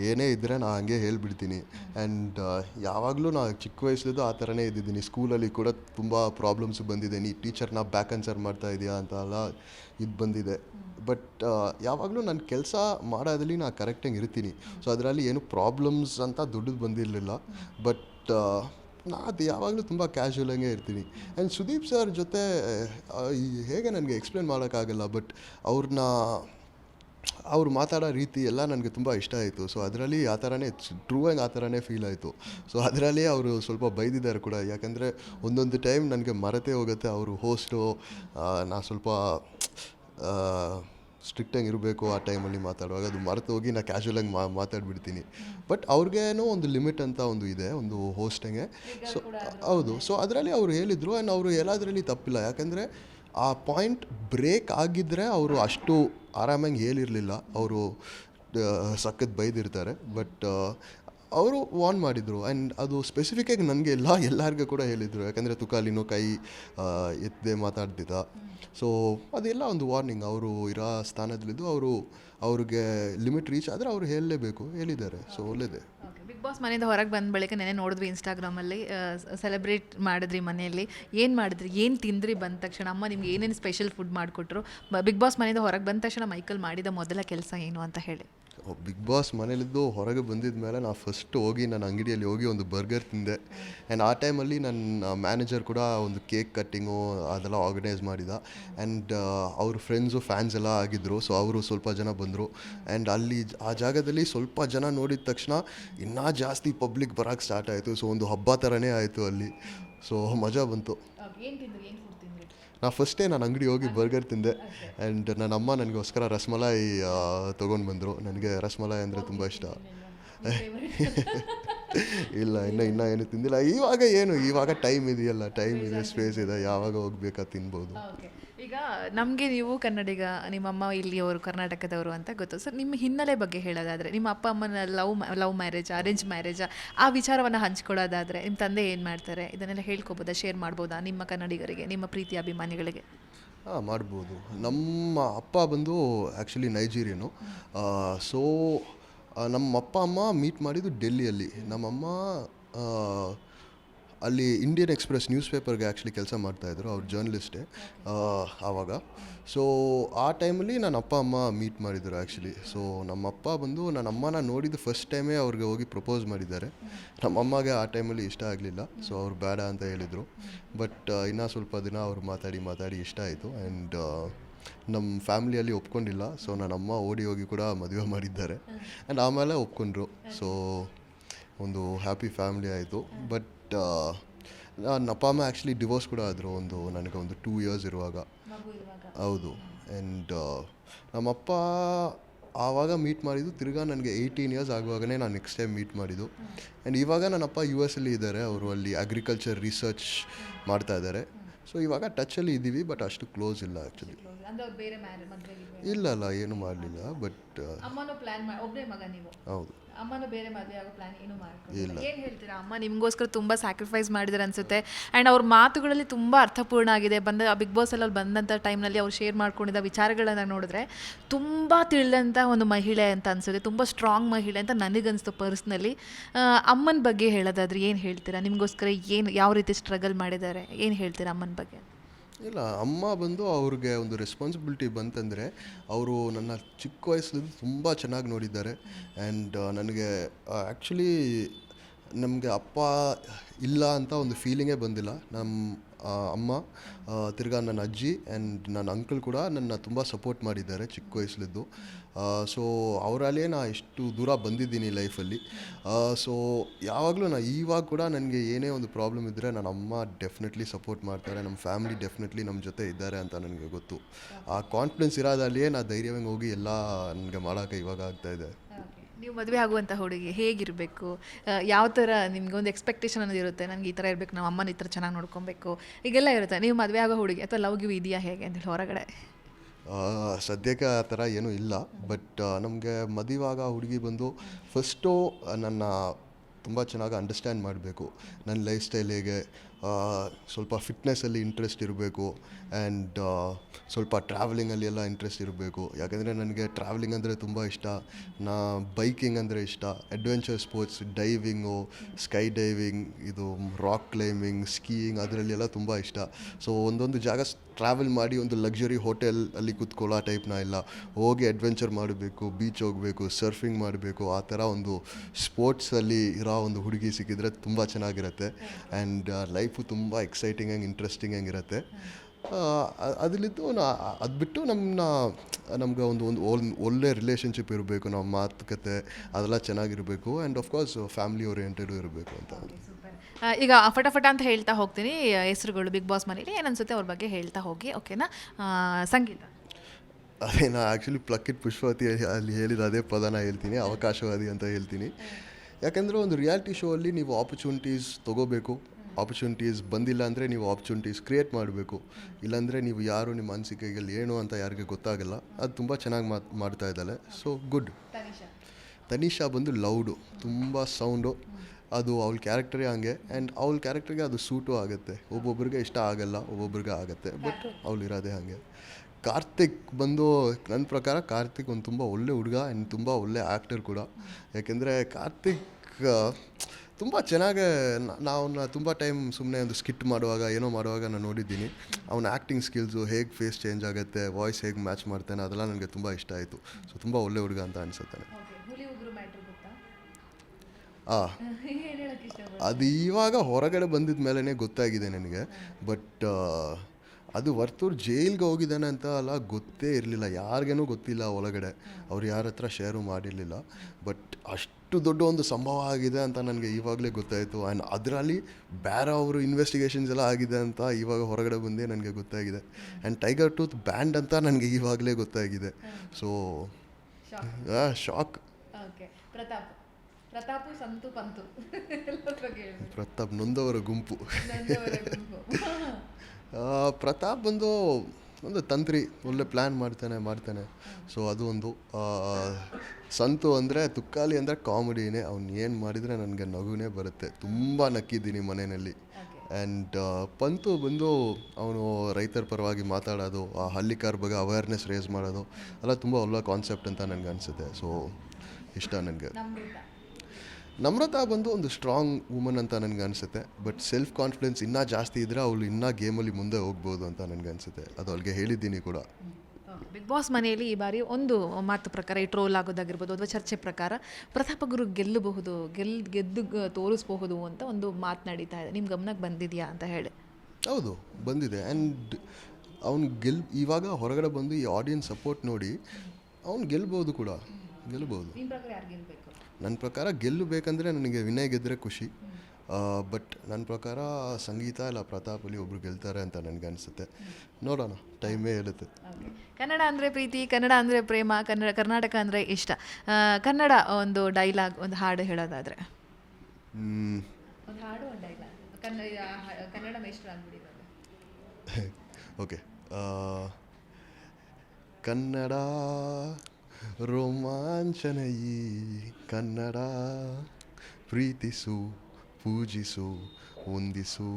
ಏನೇ ಇದ್ದರೆ ನಾನು ಹಂಗೆ ಹೇಳ್ಬಿಡ್ತೀನಿ. ಆ್ಯಂಡ್ ಯಾವಾಗಲೂ ನಾನು ಚಿಕ್ಕ ವಯಸ್ಸದ್ದು ಆ ಥರನೇ ಇದ್ದಿದ್ದೀನಿ. ಸ್ಕೂಲಲ್ಲಿ ಕೂಡ ತುಂಬ ಪ್ರಾಬ್ಲಮ್ಸ್ ಬಂದಿದೆ. ನೀ ಟೀಚರ್ನ ಬ್ಯಾಕ್ ಆನ್ಸರ್ ಮಾಡ್ತಾ ಇದೆಯಾ ಅಂತ ಎಲ್ಲ ಇದು ಬಂದಿದೆ. ಬಟ್ ಯಾವಾಗಲೂ ನನ್ನ ಕೆಲಸ ಮಾಡೋದ್ರಲ್ಲಿ ನಾನು ಕರೆಕ್ಟಾಗಿ ಇರ್ತೀನಿ. ಸೊ ಅದರಲ್ಲಿ ಏನು ಪ್ರಾಬ್ಲಮ್ಸ್ ಅಂತ ದೊಡ್ಡದು ಬಂದಿರಲಿಲ್ಲ. ಬಟ್ ನಾ ಅದು ಯಾವಾಗಲೂ ತುಂಬ ಕ್ಯಾಶುವಲಾಗೇ ಇರ್ತೀನಿ. ಆ್ಯಂಡ್ ಸುದೀಪ್ ಸರ್ ಜೊತೆ ಹೇಗೆ ನನಗೆ ಎಕ್ಸ್ಪ್ಲೇನ್ ಮಾಡೋಕ್ಕಾಗಲ್ಲ ಬಟ್ ಅವ್ರನ್ನ, ಅವ್ರು ಮಾತಾಡೋ ರೀತಿ ಎಲ್ಲ ನನಗೆ ತುಂಬ ಇಷ್ಟ ಆಯಿತು. ಸೊ ಅದರಲ್ಲಿ ಆ ಥರನೇ ಟ್ರೂ ಆಗಿ ಆ ಥರನೇ ಫೀಲ್ ಆಯಿತು. ಸೊ ಅದರಲ್ಲಿ ಅವರು ಸ್ವಲ್ಪ ಬೈದಿದ್ದಾರೆ ಕೂಡ. ಯಾಕಂದರೆ ಒಂದೊಂದು ಟೈಮ್ ನನಗೆ ಮರೆತೇ ಹೋಗುತ್ತೆ. ಅವರು ಹೋಸ್ಟು ನಾ ಸ್ವಲ್ಪ ಸ್ಟ್ರಿಕ್ಟಾಗಿ ಇರಬೇಕು ಆ ಟೈಮಲ್ಲಿ ಮಾತಾಡುವಾಗ. ಅದು ಮರೆತು ಹೋಗಿ ನಾನು ಕ್ಯಾಶುವಲಾಗಿ ಮಾ ಮಾತಾಡ್ಬಿಡ್ತೀನಿ. ಬಟ್ ಅವ್ರಿಗೇನೋ ಒಂದು ಲಿಮಿಟ್ ಅಂತ ಒಂದು ಇದೆ ಒಂದು ಹೋಸ್ಟಿಂಗೆ ಸೊ ಹೌದು. ಸೊ ಅದರಲ್ಲಿ ಅವರು ಹೇಳಿದರು ಆ್ಯಂಡ್ ಅವರು ಎಲ್ಲದರಲ್ಲಿ ತಪ್ಪಿಲ್ಲ. ಯಾಕಂದರೆ ಆ ಪಾಯಿಂಟ್ ಬ್ರೇಕ್ ಆಗಿದ್ದರೆ ಅವರು ಅಷ್ಟು ಆರಾಮಾಗಿ ಹೇಳಿರಲಿಲ್ಲ. ಅವರು ಸಖತ್ ಬೈದಿರ್ತಾರೆ. ಬಟ್ ಅವರು ವಾರ್ನ್ ಮಾಡಿದರು. ಆ್ಯಂಡ್ ಅದು ಸ್ಪೆಸಿಫಿಕಾಗಿ ನನಗೆ ಎಲ್ಲ, ಎಲ್ಲರಿಗೂ ಕೂಡ ಹೇಳಿದರು. ಯಾಕಂದರೆ ತುಕಾಲಿನೂ ಕೈ ಎತ್ತದೆ ಮಾತಾಡ್ತಿದ್ದ. ಸೊ ಅದೆಲ್ಲ ಒಂದು ವಾರ್ನಿಂಗ್ ಅವರು ಇರೋ ಸ್ಥಾನದಲ್ಲಿದ್ದು ಅವರು, ಅವ್ರಿಗೆ ಲಿಮಿಟ್ ರೀಚ್ ಆದರೆ ಅವರು ಹೇಳಲೇಬೇಕು. ಹೇಳಿದ್ದಾರೆ. ಸೊ ಒಳ್ಳೆಯದೇ ಬಿಗ್ ಬಾಸ್ ಮನೆಯಿಂದ ಹೊರಗೆ ಬಂದ ಬಳಿಕ ನೆನೆ ನೋಡಿದ್ವಿ ಇನ್ಸ್ಟಾಗ್ರಾಮಲ್ಲಿ ಸೆಲೆಬ್ರೇಟ್ ಮಾಡಿದ್ರಿ ಮನೆಯಲ್ಲಿ. ಏನು ಮಾಡಿದ್ರಿ? ಏನು ತಿಂದ್ರಿ? ಬಂದ ತಕ್ಷಣ ಅಮ್ಮ ನಿಮ್ಗೆ ಏನೇನು ಸ್ಪೆಷಲ್ ಫುಡ್ ಮಾಡಿಕೊಟ್ರು? ಬಿಗ್ ಬಾಸ್ ಮನೆಯಿಂದ ಹೊರಗೆ ಬಂದ ತಕ್ಷಣ ಮೈಕಲ್ ಮಾಡಿದ ಮೊದಲ ಕೆಲಸ ಏನು ಅಂತ ಹೇಳಿ. ಬಿಗ್ ಬಾಸ್ ಮನೇಲಿದ್ದು ಹೊರಗೆ ಬಂದಿದ ಮೇಲೆ ನಾನು ಫಸ್ಟ್ ಹೋಗಿ ನನ್ನ ಅಂಗಡಿಯಲ್ಲಿ ಹೋಗಿ ಒಂದು ಬರ್ಗರ್ ತಿಂದೆ. ಆ್ಯಂಡ್ ಆ ಟೈಮಲ್ಲಿ ನನ್ನ ಮ್ಯಾನೇಜರ್ ಕೂಡ ಒಂದು ಕೇಕ್ ಕಟ್ಟಿಂಗು ಅದೆಲ್ಲ ಆರ್ಗನೈಸ್ ಮಾಡಿದ. ಆ್ಯಂಡ್ ಅವ್ರ ಫ್ರೆಂಡ್ಸು ಫ್ಯಾನ್ಸ್ ಎಲ್ಲ ಆಗಿದ್ದರು ಸೊ ಅವರು ಸ್ವಲ್ಪ ಜನ ಬಂದರು. ಆ್ಯಂಡ್ ಅಲ್ಲಿ ಆ ಜಾಗದಲ್ಲಿ ಸ್ವಲ್ಪ ಜನ ನೋಡಿದ ತಕ್ಷಣ ಇನ್ನೂ ಜಾಸ್ತಿ ಪಬ್ಲಿಕ್ ಬರೋಕ್ಕೆ ಸ್ಟಾರ್ಟ್ ಆಯಿತು. ಸೊ ಒಂದು ಹಬ್ಬ ಥರನೇ ಆಯಿತು ಅಲ್ಲಿ. ಸೊ ಮಜಾ ಬಂತು. ನಾ ಫಸ್ಟೇ ನಾನು ಅಂಗಡಿ ಹೋಗಿ ಬರ್ಗರ್ ತಿಂದೆ. ಆ್ಯಂಡ್ ನನ್ನ ಅಮ್ಮ ನನಗೋಸ್ಕರ ರಸಮಲಾಯಿ ತೊಗೊಂಡು ಬಂದರು. ನನಗೆ ರಸಮಲಾಯಿ ಅಂದರೆ ತುಂಬ ಇಷ್ಟ. ಇಲ್ಲ ಇನ್ನು ಇನ್ನೂ ಏನು ತಿಂದಿಲ್ಲ. ಇವಾಗ ಏನು ಇವಾಗ ಟೈಮ್ ಇದೆಯಲ್ಲ ಟೈಮ್ ಇದೆ ಸ್ಪೇಸ್ ಇದೆ. ಯಾವಾಗ ಹೋಗ್ಬೇಕಾ ತಿನ್ಬೋದು. ಈಗ ನಮಗೆ ನೀವು ಕನ್ನಡಿಗ ನಿಮ್ಮಮ್ಮ ಇಲ್ಲಿಯವರು ಕರ್ನಾಟಕದವರು ಅಂತ ಗೊತ್ತು. ಸರ್ ನಿಮ್ಮ ಹಿನ್ನೆಲೆ ಬಗ್ಗೆ ಹೇಳೋದಾದರೆ ನಿಮ್ಮ ಅಪ್ಪ ಅಮ್ಮನ love love marriage arrange marriage ಆ ವಿಚಾರವನ್ನು ಹಂಚ್ಕೊಳ್ಳೋದಾದರೆ ನಿಮ್ಮ ತಂದೆ ಏನು ಮಾಡ್ತಾರೆ? ಇದನ್ನೆಲ್ಲ ಹೇಳ್ಕೊಬೋದಾ? ಶೇರ್ ಮಾಡ್ಬೋದಾ? ನಿಮ್ಮ ಕನ್ನಡಿಗರಿಗೆ ನಿಮ್ಮ ಪ್ರೀತಿ ಅಭಿಮಾನಿಗಳಿಗೆ? ಹಾಂ ಮಾಡ್ಬೋದು. ನಮ್ಮ ಅಪ್ಪ ಬಂದು ಆ್ಯಕ್ಚುಲಿ ನೈಜೀರಿಯನು ಸೊ ನಮ್ಮ ಅಪ್ಪ ಅಮ್ಮ ಮೀಟ್ ಮಾಡಿದ್ದು ಡೆಲ್ಲಿಯಲ್ಲಿ. ನಮ್ಮಮ್ಮ ಅಲ್ಲಿ ಇಂಡಿಯನ್ ಎಕ್ಸ್ಪ್ರೆಸ್ ನ್ಯೂಸ್ ಪೇಪರ್ಗೆ ಆ್ಯಕ್ಚುಲಿ ಕೆಲಸ ಮಾಡ್ತಾಯಿದ್ರು ಅವ್ರು ಜರ್ನಲಿಸ್ಟೇ ಆವಾಗ. ಸೊ ಆ ಟೈಮಲ್ಲಿ ನನ್ನ ಅಪ್ಪ, ಅಮ್ಮ ಮೀಟ್ ಮಾಡಿದ್ರು ಆ್ಯಕ್ಚುಲಿ ಸೊ ನಮ್ಮ ಅಪ್ಪ ಬಂದು ನನ್ನ ಅಮ್ಮನ ನೋಡಿದ ಫಸ್ಟ್ ಟೈಮೇ ಅವ್ರಿಗೆ ಹೋಗಿ ಪ್ರಪೋಸ್ ಮಾಡಿದ್ದಾರೆ. ನಮ್ಮ ಅಮ್ಮಗೆ ಆ ಟೈಮಲ್ಲಿ ಇಷ್ಟ ಆಗಲಿಲ್ಲ. ಸೊ ಅವ್ರು ಬೇಡ ಅಂತ ಹೇಳಿದರು. ಬಟ್ ಇನ್ನೂ ಸ್ವಲ್ಪ ದಿನ ಅವ್ರು ಮಾತಾಡಿ ಮಾತಾಡಿ ಇಷ್ಟ ಆಯಿತು. ಆ್ಯಂಡ್ ನಮ್ಮ ಫ್ಯಾಮಿಲಿಯಲ್ಲಿ ಒಪ್ಕೊಂಡಿಲ್ಲ. ಸೊ ನನ್ನ ಅಮ್ಮ ಓಡಿ ಹೋಗಿ ಕೂಡ ಮದುವೆ ಮಾಡಿದ್ದಾರೆ. ಆ್ಯಂಡ್ ಆಮೇಲೆ ಒಪ್ಕೊಂಡ್ರು. ಸೊ ಒಂದು ಹ್ಯಾಪಿ ಫ್ಯಾಮಿಲಿ ಆಯಿತು. ಬಟ್ ನನ್ನ ಅಪ್ಪ ಅಮ್ಮ ಆ್ಯಕ್ಚುಲಿ ಡಿವೋರ್ಸ್ ಕೂಡ ಆದರು ಒಂದು ನನಗೆ ಒಂದು ಟೂ ಇಯರ್ಸ್ ಇರುವಾಗ. ಹೌದು. ಆ್ಯಂಡ್ ನಮ್ಮಪ್ಪ ಆವಾಗ ಮೀಟ್ ಮಾಡಿದ್ದು ತಿರ್ಗಾ ನನಗೆ ಏಯ್ಟೀನ್ ಇಯರ್ಸ್ ಆಗುವಾಗಲೇ ನಾನು ನೆಕ್ಸ್ಟ್ ಟೈಮ್ ಮೀಟ್ ಮಾಡಿದ್ದು. ಆ್ಯಂಡ್ ಇವಾಗ ನನ್ನಪ್ಪ ಯು ಎಸ್ ಅಲ್ಲಿ ಇದ್ದಾರೆ. ಅವರು ಅಲ್ಲಿ ಅಗ್ರಿಕಲ್ಚರ್ ರಿಸರ್ಚ್ ಮಾಡ್ತಾ ಇದ್ದಾರೆ. ಸೊ ಇವಾಗ ಟಚಲ್ಲಿ ಇದ್ದೀವಿ ಬಟ್ ಅಷ್ಟು ಕ್ಲೋಸ್ ಇಲ್ಲ ಆ್ಯಕ್ಚುಲಿ ಇಲ್ಲ. ಅಲ್ಲ ಏನು ಮಾಡಲಿಲ್ಲ ಬಟ್ ಮಗ ನೀವು? ಹೌದು. ಅಮ್ಮನೂ ಬೇರೆ ಮದುವೆ ಆಗೋ ಪ್ಲಾನ್ ಏನು ಮಾಡ್ಕೊಂಡು ಇಲ್ಲ. ಏನು ಹೇಳ್ತೀರಾ? ಅಮ್ಮ ನಿಮಗೋಸ್ಕರ ತುಂಬ ಸ್ಯಾಕ್ರಿಫೈಸ್ ಮಾಡಿದ್ದಾರೆ ಅನ್ಸುತ್ತೆ. ಆ್ಯಂಡ್ ಅವ್ರ ಮಾತುಗಳಲ್ಲಿ ತುಂಬ ಅರ್ಥಪೂರ್ಣ ಆಗಿದೆ. ಬಂದ ಬಿಗ್ ಬಾಸ್ ಅಲ್ಲಿ ಬಂದಂಥ ಟೈಮ್ನಲ್ಲಿ ಅವ್ರು ಶೇರ್ ಮಾಡ್ಕೊಂಡಿದ್ದ ವಿಚಾರಗಳನ್ನ ನೋಡಿದ್ರೆ ತುಂಬ ತಿಳಿದಂಥ ಒಂದು ಮಹಿಳೆ ಅಂತ ಅನ್ಸುತ್ತೆ. ತುಂಬ ಸ್ಟ್ರಾಂಗ್ ಮಹಿಳೆ ಅಂತ ನನಗನ್ಸ್ತು ಪರ್ಸ್ನಲಿ ಅಮ್ಮನ ಬಗ್ಗೆ ಹೇಳೋದಾದ್ರೆ ಏನು ಹೇಳ್ತೀರಾ? ನಿಮಗೋಸ್ಕರ ಏನು ಯಾವ ರೀತಿ ಸ್ಟ್ರಗಲ್ ಮಾಡಿದ್ದಾರೆ? ಏನು ಹೇಳ್ತೀರಾ ಅಮ್ಮನ ಬಗ್ಗೆ? ಇಲ್ಲ, ಅಮ್ಮ ಬಂದು ಅವ್ರಿಗೆ ಒಂದು ರೆಸ್ಪಾನ್ಸಿಬಿಲಿಟಿ ಬಂತಂದರೆ ಅವರು ನನ್ನ ಚಿಕ್ಕ ವಯಸ್ಸಲ್ಲಿ ತುಂಬ ಚೆನ್ನಾಗಿ ನೋಡಿದ್ದಾರೆ. ಆ್ಯಂಡ್ ನನಗೆ ಆ್ಯಕ್ಚುಲಿ ನಮಗೆ ಅಪ್ಪ ಇಲ್ಲ ಅಂತ ಒಂದು ಫೀಲಿಂಗೇ ಬಂದಿಲ್ಲ. ನಮ್ಮ ಅಮ್ಮ ತಿರ್ಗಾ ನನ್ನ ಅಜ್ಜಿ ಆ್ಯಂಡ್ ನನ್ನ ಅಂಕಲ್ ಕೂಡ ನನ್ನ ತುಂಬ ಸಪೋರ್ಟ್ ಮಾಡಿದ್ದಾರೆ ಚಿಕ್ಕ ವಯಸ್ಸಲ್ಲಿದ್ದು. ಸೊ ಅವರಲ್ಲೇ ನಾ ಇಷ್ಟು ದೂರ ಬಂದಿದ್ದೀನಿ ಲೈಫಲ್ಲಿ ಸೊ ಯಾವಾಗಲೂ ನಾ ಇವಾಗ ಕೂಡ ನನಗೆ ಏನೇ ಒಂದು ಪ್ರಾಬ್ಲಮ್ ಇದ್ದರೆ ನನ್ನ ಅಮ್ಮ ಡೆಫಿನೆಟ್ಲಿ ಸಪೋರ್ಟ್ ಮಾಡ್ತಾರೆ, ನಮ್ಮ ಫ್ಯಾಮಿಲಿ ಡೆಫಿನೆಟ್ಲಿ ನಮ್ಮ ಜೊತೆ ಇದ್ದಾರೆ ಅಂತ ನನಗೆ ಗೊತ್ತು. ಆ ಕಾನ್ಫಿಡೆನ್ಸ್ ಇರೋದಲ್ಲಿಯೇ ನಾ ಧೈರ್ಯವಾಗಿ ಹೋಗಿ ಎಲ್ಲ ನನಗೆ ಮಾಡೋಕ್ಕೆ ಇವಾಗ ಆಗ್ತಾಯಿದೆ ನೀವು ಮದುವೆ ಆಗುವಂಥ ಹುಡುಗಿ ಹೇಗಿರಬೇಕು? ಯಾವ ಥರ ನಿಮಗೊಂದು ಎಕ್ಸ್ಪೆಕ್ಟೇಷನ್ ಅನ್ನೋದು ಇರುತ್ತೆ? ನನಗೆ ಈ ಥರ ಇರಬೇಕು ನಮ್ಮ ಅಮ್ಮನ ಈ ಥರ ಚೆನ್ನಾಗಿ ನೋಡ್ಕೊಬೇಕು. ಈಗೆಲ್ಲ ಇರುತ್ತೆ. ನೀವು ಮದುವೆ ಆಗೋ ಹುಡುಗಿ ಅಥವಾ ಲವ್ ಗಿವ್ ಇದೆಯಾ ಹೇಗೆ ಅಂತೇಳಿ ಹೊರಗಡೆ. ಸದ್ಯಕ್ಕೆ ಆ ಥರ ಏನೂ ಇಲ್ಲ. ಬಟ್ ನಮಗೆ ಮದುವಾಗ ಹುಡುಗಿ ಬಂದು ಫಸ್ಟು ನನ್ನ ತುಂಬ ಚೆನ್ನಾಗಿ ಅಂಡರ್ಸ್ಟ್ಯಾಂಡ್ ಮಾಡಬೇಕು. ನನ್ನ ಲೈಫ್ ಸ್ಟೈಲ್ ಹೇಗೆ ಸ್ವಲ್ಪ ಫಿಟ್ನೆಸ್ಸಲ್ಲಿ ಇಂಟ್ರೆಸ್ಟ್ ಇರಬೇಕು ಆ್ಯಂಡ್ ಸ್ವಲ್ಪ ಟ್ರಾವೆಲಿಂಗಲ್ಲಿ ಎಲ್ಲ ಇಂಟ್ರೆಸ್ಟ್ ಇರಬೇಕು. ಯಾಕೆಂದರೆ ನನಗೆ ಟ್ರಾವೆಲಿಂಗ್ ಅಂದರೆ ತುಂಬ ಇಷ್ಟ. ನಾ ಬೈಕಿಂಗ್ ಅಂದರೆ ಇಷ್ಟ. Adventure sports diving sky diving ಇದು ರಾಕ್ ಕ್ಲೈಂಬಿಂಗ್ ಸ್ಕೀಯಿಂಗ್ ಅದರಲ್ಲೆಲ್ಲ ತುಂಬ ಇಷ್ಟ. ಸೊ ಒಂದೊಂದು ಜಾಗ ಟ್ರಾವೆಲ್ ಮಾಡಿ ಒಂದು ಲಕ್ಸುರಿ ಹೋಟೆಲ್ ಅಲ್ಲಿ ಕೂತ್ಕೊಳ್ಳೋ ಟೈಪ್ನ ಇಲ್ಲ. ಹೋಗಿ ಅಡ್ವೆಂಚರ್ ಮಾಡಬೇಕು ಬೀಚ್ ಹೋಗಬೇಕು ಸರ್ಫಿಂಗ್ ಮಾಡಬೇಕು ಆ ಥರ ಒಂದು ಸ್ಪೋರ್ಟ್ಸಲ್ಲಿ ಇರೋ ಒಂದು ಹುಡುಗಿ ಸಿಕ್ಕಿದ್ರೆ ತುಂಬ ಚೆನ್ನಾಗಿರುತ್ತೆ. ಆ್ಯಂಡ್ ಲೈಫು ತುಂಬ ಎಕ್ಸೈಟಿಂಗ್ ಆ್ಯಂಡ್ ಇಂಟ್ರೆಸ್ಟಿಂಗ್ ಆಗಿರುತ್ತೆ ಅದರಲ್ಲಿದ್ದು ನಾ ಅದು ಬಿಟ್ಟು ನಮ್ಮನ್ನ ನಮ್ಗೆ ಒಂದು ಒಂದು ಒಲ್- ಒಳ್ಳೆ ರಿಲೇಷನ್ಶಿಪ್ ಇರಬೇಕು ನಮ್ಮ ಮಾತುಕತೆ ಅದೆಲ್ಲ ಚೆನ್ನಾಗಿರಬೇಕು ಆ್ಯಂಡ್ ಆಫ್ಕೋರ್ಸ್ ಫ್ಯಾಮಿಲಿ ಓರಿಯೆಂಟೆಡು ಇರಬೇಕು ಅಂತ. ಈಗ ಫಟಾಫಟ ಅಂತ ಹೇಳ್ತಾ ಹೋಗ್ತೀನಿ. ಹೆಸರುಗಳು ಬಿಗ್ ಬಾಸ್ ಮನೇಲಿ ಏನನ್ಸುತ್ತೆ ಅವ್ರ ಬಗ್ಗೆ ಹೇಳ್ತಾ ಹೋಗಿ ಓಕೆನಾ ಸಂಗೀತ. ಅದೇ ನಾ ಆ್ಯಕ್ಚುಲಿ ಪ್ಲಕ್ಕಿಟ್ ಪುಷ್ಪವತಿ ಅಲ್ಲಿ ಹೇಳಿದ ಅದೇ ಪದನ ಹೇಳ್ತೀನಿ ಅವಕಾಶವಾದಿ ಅಂತ ಹೇಳ್ತೀನಿ. ಯಾಕಂದರೆ ಒಂದು ರಿಯಾಲಿಟಿ ಶೋ ಅಲ್ಲಿ ನೀವು ಆಪರ್ಚುನಿಟೀಸ್ ತೊಗೋಬೇಕು. ಆಪರ್ಚುನಿಟೀಸ್ ಬಂದಿಲ್ಲ ಅಂದರೆ ನೀವು ಆಪರ್ಚುನಿಟೀಸ್ ಕ್ರಿಯೇಟ್ ಮಾಡಬೇಕು. ಇಲ್ಲಾಂದರೆ ನೀವು ಯಾರು ನಿಮ್ಮ ಅನಿಸಿಕೆಗಳು ಏನು ಅಂತ ಯಾರಿಗೆ ಗೊತ್ತಾಗಲ್ಲ. ಅದು ತುಂಬ ಚೆನ್ನಾಗಿ ಮಾತು ಮಾಡ್ತಾ ಇದ್ದಾಳೆ. So good Tanisha. ಬಂದು ಲೌಡು. ತುಂಬ ಸೌಂಡು ಅದು ಅವಳ ಕ್ಯಾರೆಕ್ಟರೇ ಹಂಗೆ. ಆ್ಯಂಡ್ ಅವಳ ಕ್ಯಾರೆಕ್ಟರ್ಗೆ ಅದು ಸೂಟು ಆಗುತ್ತೆ. ಒಬ್ಬೊಬ್ರಿಗೆ ಇಷ್ಟ ಆಗಲ್ಲ ಒಬ್ಬೊಬ್ರಿಗೆ ಆಗುತ್ತೆ. ಬಟ್ ಅವಳು ಇರೋದೇ ಹಾಗೆ. ಕಾರ್ತಿಕ್ ಬಂದು ನನ್ನ ಪ್ರಕಾರ ಕಾರ್ತಿಕ್ ಒಂದು ತುಂಬ ಒಳ್ಳೆ ಹುಡುಗ ಆ್ಯಂಡ್ ತುಂಬ ಒಳ್ಳೆ ಆ್ಯಕ್ಟರ್ ಕೂಡ. ಯಾಕೆಂದರೆ ಕಾರ್ತಿಕ್ ತುಂಬ ಚೆನ್ನಾಗಿ ನಾವು ತುಂಬ ಟೈಮ್ ಸುಮ್ಮನೆ ಒಂದು ಸ್ಕಿಟ್ ಮಾಡುವಾಗ ಏನೋ ಮಾಡುವಾಗ ನಾನು ನೋಡಿದ್ದೀನಿ. ಅವನ ಆ್ಯಕ್ಟಿಂಗ್ ಸ್ಕಿಲ್ಸು ಹೇಗೆ ಫೇಸ್ ಚೇಂಜ್ ಆಗುತ್ತೆ ವಾಯ್ಸ್ ಹೇಗೆ ಮ್ಯಾಚ್ ಮಾಡ್ತಾನೆ ಅದೆಲ್ಲ ನನಗೆ ತುಂಬ ಇಷ್ಟ ಆಯಿತು. ಸೊ ತುಂಬ ಒಳ್ಳೆ ಹುಡುಗ ಅಂತ ಅನಿಸುತ್ತೆ ಆ. ಅದು ಇವಾಗ ಹೊರಗಡೆ ಬಂದಿದ ಮೇಲೇ ಗೊತ್ತಾಗಿದೆ ನನಗೆ. ಬಟ್ ಅದು ವರ್ತೂರ್ ಜೈಲ್ಗೆ ಹೋಗಿದ್ದಾನೆ ಅಂತ ಅಲ್ಲ ಗೊತ್ತೇ ಇರಲಿಲ್ಲ. ಯಾರಿಗೇನೂ ಗೊತ್ತಿಲ್ಲ ಒಳಗಡೆ. ಅವ್ರು ಯಾರ ಹತ್ರ ಶೇರು ಮಾಡಿರಲಿಲ್ಲ. ಬಟ್ ಅಷ್ಟು ದೊಡ್ಡ ಒಂದು ಸಂಭವ ಆಗಿದೆ ಅಂತ ನನಗೆ ಇವಾಗಲೇ ಗೊತ್ತಾಯಿತು. ಆ್ಯಂಡ್ ಅದರಲ್ಲಿ ಬೇರೆ ಅವರು ಇನ್ವೆಸ್ಟಿಗೇಷನ್ಸ್ ಎಲ್ಲ ಆಗಿದೆ ಅಂತ ಇವಾಗ ಹೊರಗಡೆ ಬಂದೇ ನನಗೆ ಗೊತ್ತಾಗಿದೆ. ಆ್ಯಂಡ್ ಟೈಗರ್ ಟೂತ್ ಬ್ಯಾಂಡ್ ಅಂತ ನನಗೆ ಇವಾಗಲೇ ಗೊತ್ತಾಗಿದೆ. So shock Pratap. ಪ್ರತಾಪು ಸಂತು ಪಂತು. ಪ್ರತಾಪ್ ನೊಂದವರ ಗುಂಪು. ಪ್ರತಾಪ್ ಬಂದು ಒಂದು ತಂತ್ರಿ ಒಳ್ಳೆ ಪ್ಲ್ಯಾನ್ ಮಾಡ್ತಾನೆ ಮಾಡ್ತಾನೆ. ಸೊ ಅದು ಒಂದು ಸಂತು ಅಂದರೆ ತುಕ್ಕಾಲಿ ಅಂದರೆ ಕಾಮಿಡಿನೇ ಅವ್ನು ಏನು ಮಾಡಿದರೆ ನನಗೆ ನಗುನೇ ಬರುತ್ತೆ. ತುಂಬ ನಕ್ಕಿದ್ದೀನಿ ಮನೆಯಲ್ಲಿ. ಆ್ಯಂಡ್ ಪಂತು ಬಂದು ಅವನು ರೈತರ ಪರವಾಗಿ ಮಾತಾಡೋದು ಆ ಹಳ್ಳಿಕಾರ್ ಬಗ್ಗೆ ಅವೇರ್ನೆಸ್ ರೇಸ್ ಮಾಡೋದು ಅಲ್ಲ ತುಂಬ ಒಳ್ಳೆ ಕಾನ್ಸೆಪ್ಟ್ ಅಂತ ನನಗೆ ಅನಿಸುತ್ತೆ. ಸೊ ಇಷ್ಟ ನನಗೆ. ನಮ್ರತಾ ಬಂದು ಒಂದು ಸ್ಟ್ರಾಂಗ್ ವುಮನ್ ಅಂತ ನನಗೆ ಅನಿಸುತ್ತೆ. ಬಟ್ ಸೆಲ್ಫ್ ಕಾನ್ಫಿಡೆನ್ಸ್ ಇನ್ನೂ ಜಾಸ್ತಿ ಇದ್ದರೆ ಅವಳು ಇನ್ನೂ ಗೇಮಲ್ಲಿ ಮುಂದೆ ಹೋಗ್ಬೋದು ಅಂತ ನನಗೆ ಅನಿಸುತ್ತೆ. ಅದು ಅವಳಿಗೆ ಹೇಳಿದ್ದೀನಿ ಕೂಡ. ಬಿಗ್ ಬಾಸ್ ಮನೆಯಲ್ಲಿ ಈ ಬಾರಿ ಒಂದು ಮಾತು ಪ್ರಕಾರ ಈ ಟ್ರೋಲ್ ಆಗೋದಾಗಿರ್ಬೋದು ಅಥವಾ ಚರ್ಚೆ ಪ್ರಕಾರ ಪ್ರತಾಪ ಗುರು ಗೆಲ್ಲಬಹುದು ಗೆಲ್ ಗೆದ್ದು ತೋರಿಸಬಹುದು ಅಂತ ಒಂದು ಮಾತು ನಡೀತಾ ಇದೆ. ನಿಮ್ಮ ಗಮನಕ್ಕೆ ಬಂದಿದೆಯಾ ಅಂತ ಹೇಳಿ. ಹೌದು ಬಂದಿದೆ. ಆ್ಯಂಡ್ ಅವ್ನು ಗೆಲ್ ಇವಾಗ ಹೊರಗಡೆ ಬಂದು ಈ ಆಡಿಯನ್ಸ್ ಸಪೋರ್ಟ್ ನೋಡಿ ಅವ್ನು ಗೆಲ್ಬೋದು ಕೂಡ. ಗೆಲ್ಲಬೇಕು ನನ್ನ ಪ್ರಕಾರ ಗೆಲ್ಲಬೇಕಂದ್ರೆ ನನಗೆ ವಿನಯ್ ಗೆದ್ದರೆ ಖುಷಿ. ಬಟ್ ನನ್ನ ಪ್ರಕಾರ ಸಂಗೀತ ಇಲ್ಲ ಪ್ರತಾಪ್ ಅಲ್ಲಿ ಒಬ್ರು ಗೆಲ್ತಾರೆ ಅಂತ ನನಗೆ ಅನಿಸುತ್ತೆ. ನೋಡೋಣ ಟೈಮೇ ಹೇಳುತ್ತೆ. ಕನ್ನಡ ಅಂದರೆ ಪ್ರೀತಿ ಕನ್ನಡ ಅಂದರೆ ಪ್ರೇಮ ಕನ್ನಡ ಕರ್ನಾಟಕ ಅಂದರೆ ಇಷ್ಟ. ಕನ್ನಡ ಒಂದು ಡೈಲಾಗ್ ಒಂದು ಹಾಡು ಹೇಳೋದಾದರೆ. ಓಕೆ. ಕನ್ನಡ ರೋಮಾಂಚನ ಈ ಕನ್ನಡ. ಪ್ರೀತಿಸು ಪೂಜಿಸು ಹೊಂದಿಸು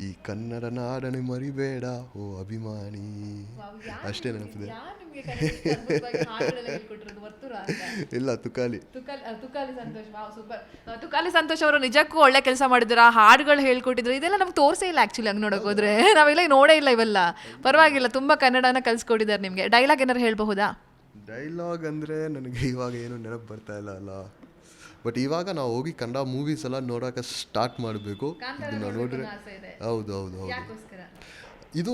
ಈ ಕನ್ನಡ ನಾಡನೆ ಮರಿಬೇಡ ಓ ಅಭಿಮಾನಿ. ಅಷ್ಟೇ ನೆನಪಿದೆ. ಇಲ್ಲ ತುಕಾಲಿ. ತುಕಾಲಿ ತುಕಾಲಿ ಸಂತೋಷ್ ಸೂಪರ್ ತುಕಾಲಿ ಸಂತೋಷ್ ಅವರು ನಿಜಕ್ಕೂ ಒಳ್ಳೆ ಕೆಲಸ ಮಾಡಿದ್ರು ಆ ಹಾಡುಗಳು ಹೇಳ್ಕೊಟ್ಟಿದ್ರು. ಇದೆಲ್ಲ ನಮ್ಗೆ ತೋರಿಸೇ ಇಲ್ಲ ಆಕ್ಚುಲಿ ಹಂಗೆ ನೋಡಕ್ ಹೋದ್ರೆ. ನಾವೆಲ್ಲ ನೋಡೇ ಇಲ್ಲ ಇವೆಲ್ಲ. ಪರವಾಗಿಲ್ಲ ತುಂಬಾ ಕನ್ನಡನ ಕಲ್ಸ್ಕೊಟ್ಟಿದ್ದಾರೆ ನಿಮಗೆ. ಡೈಲಾಗ್ ಏನಾರು ಹೇಳ್ಬಹುದಾ? ಡೈಲಾಗ್ ಅಂದರೆ ನನಗೆ ಇವಾಗ ಏನು ನೆನಪು ಬರ್ತಾ ಇಲ್ಲ ಅಲ್ಲ. ಬಟ್ ಇವಾಗ ನಾವು ಹೋಗಿ ಕನ್ನಡ ಮೂವೀಸ್ ಎಲ್ಲ ನೋಡೋಕೆ ಸ್ಟಾರ್ಟ್ ಮಾಡಬೇಕು. ಇದನ್ನ ನೋಡಿದ್ರೆ ಹೌದು ಹೌದು ಹೌದು. ಇದು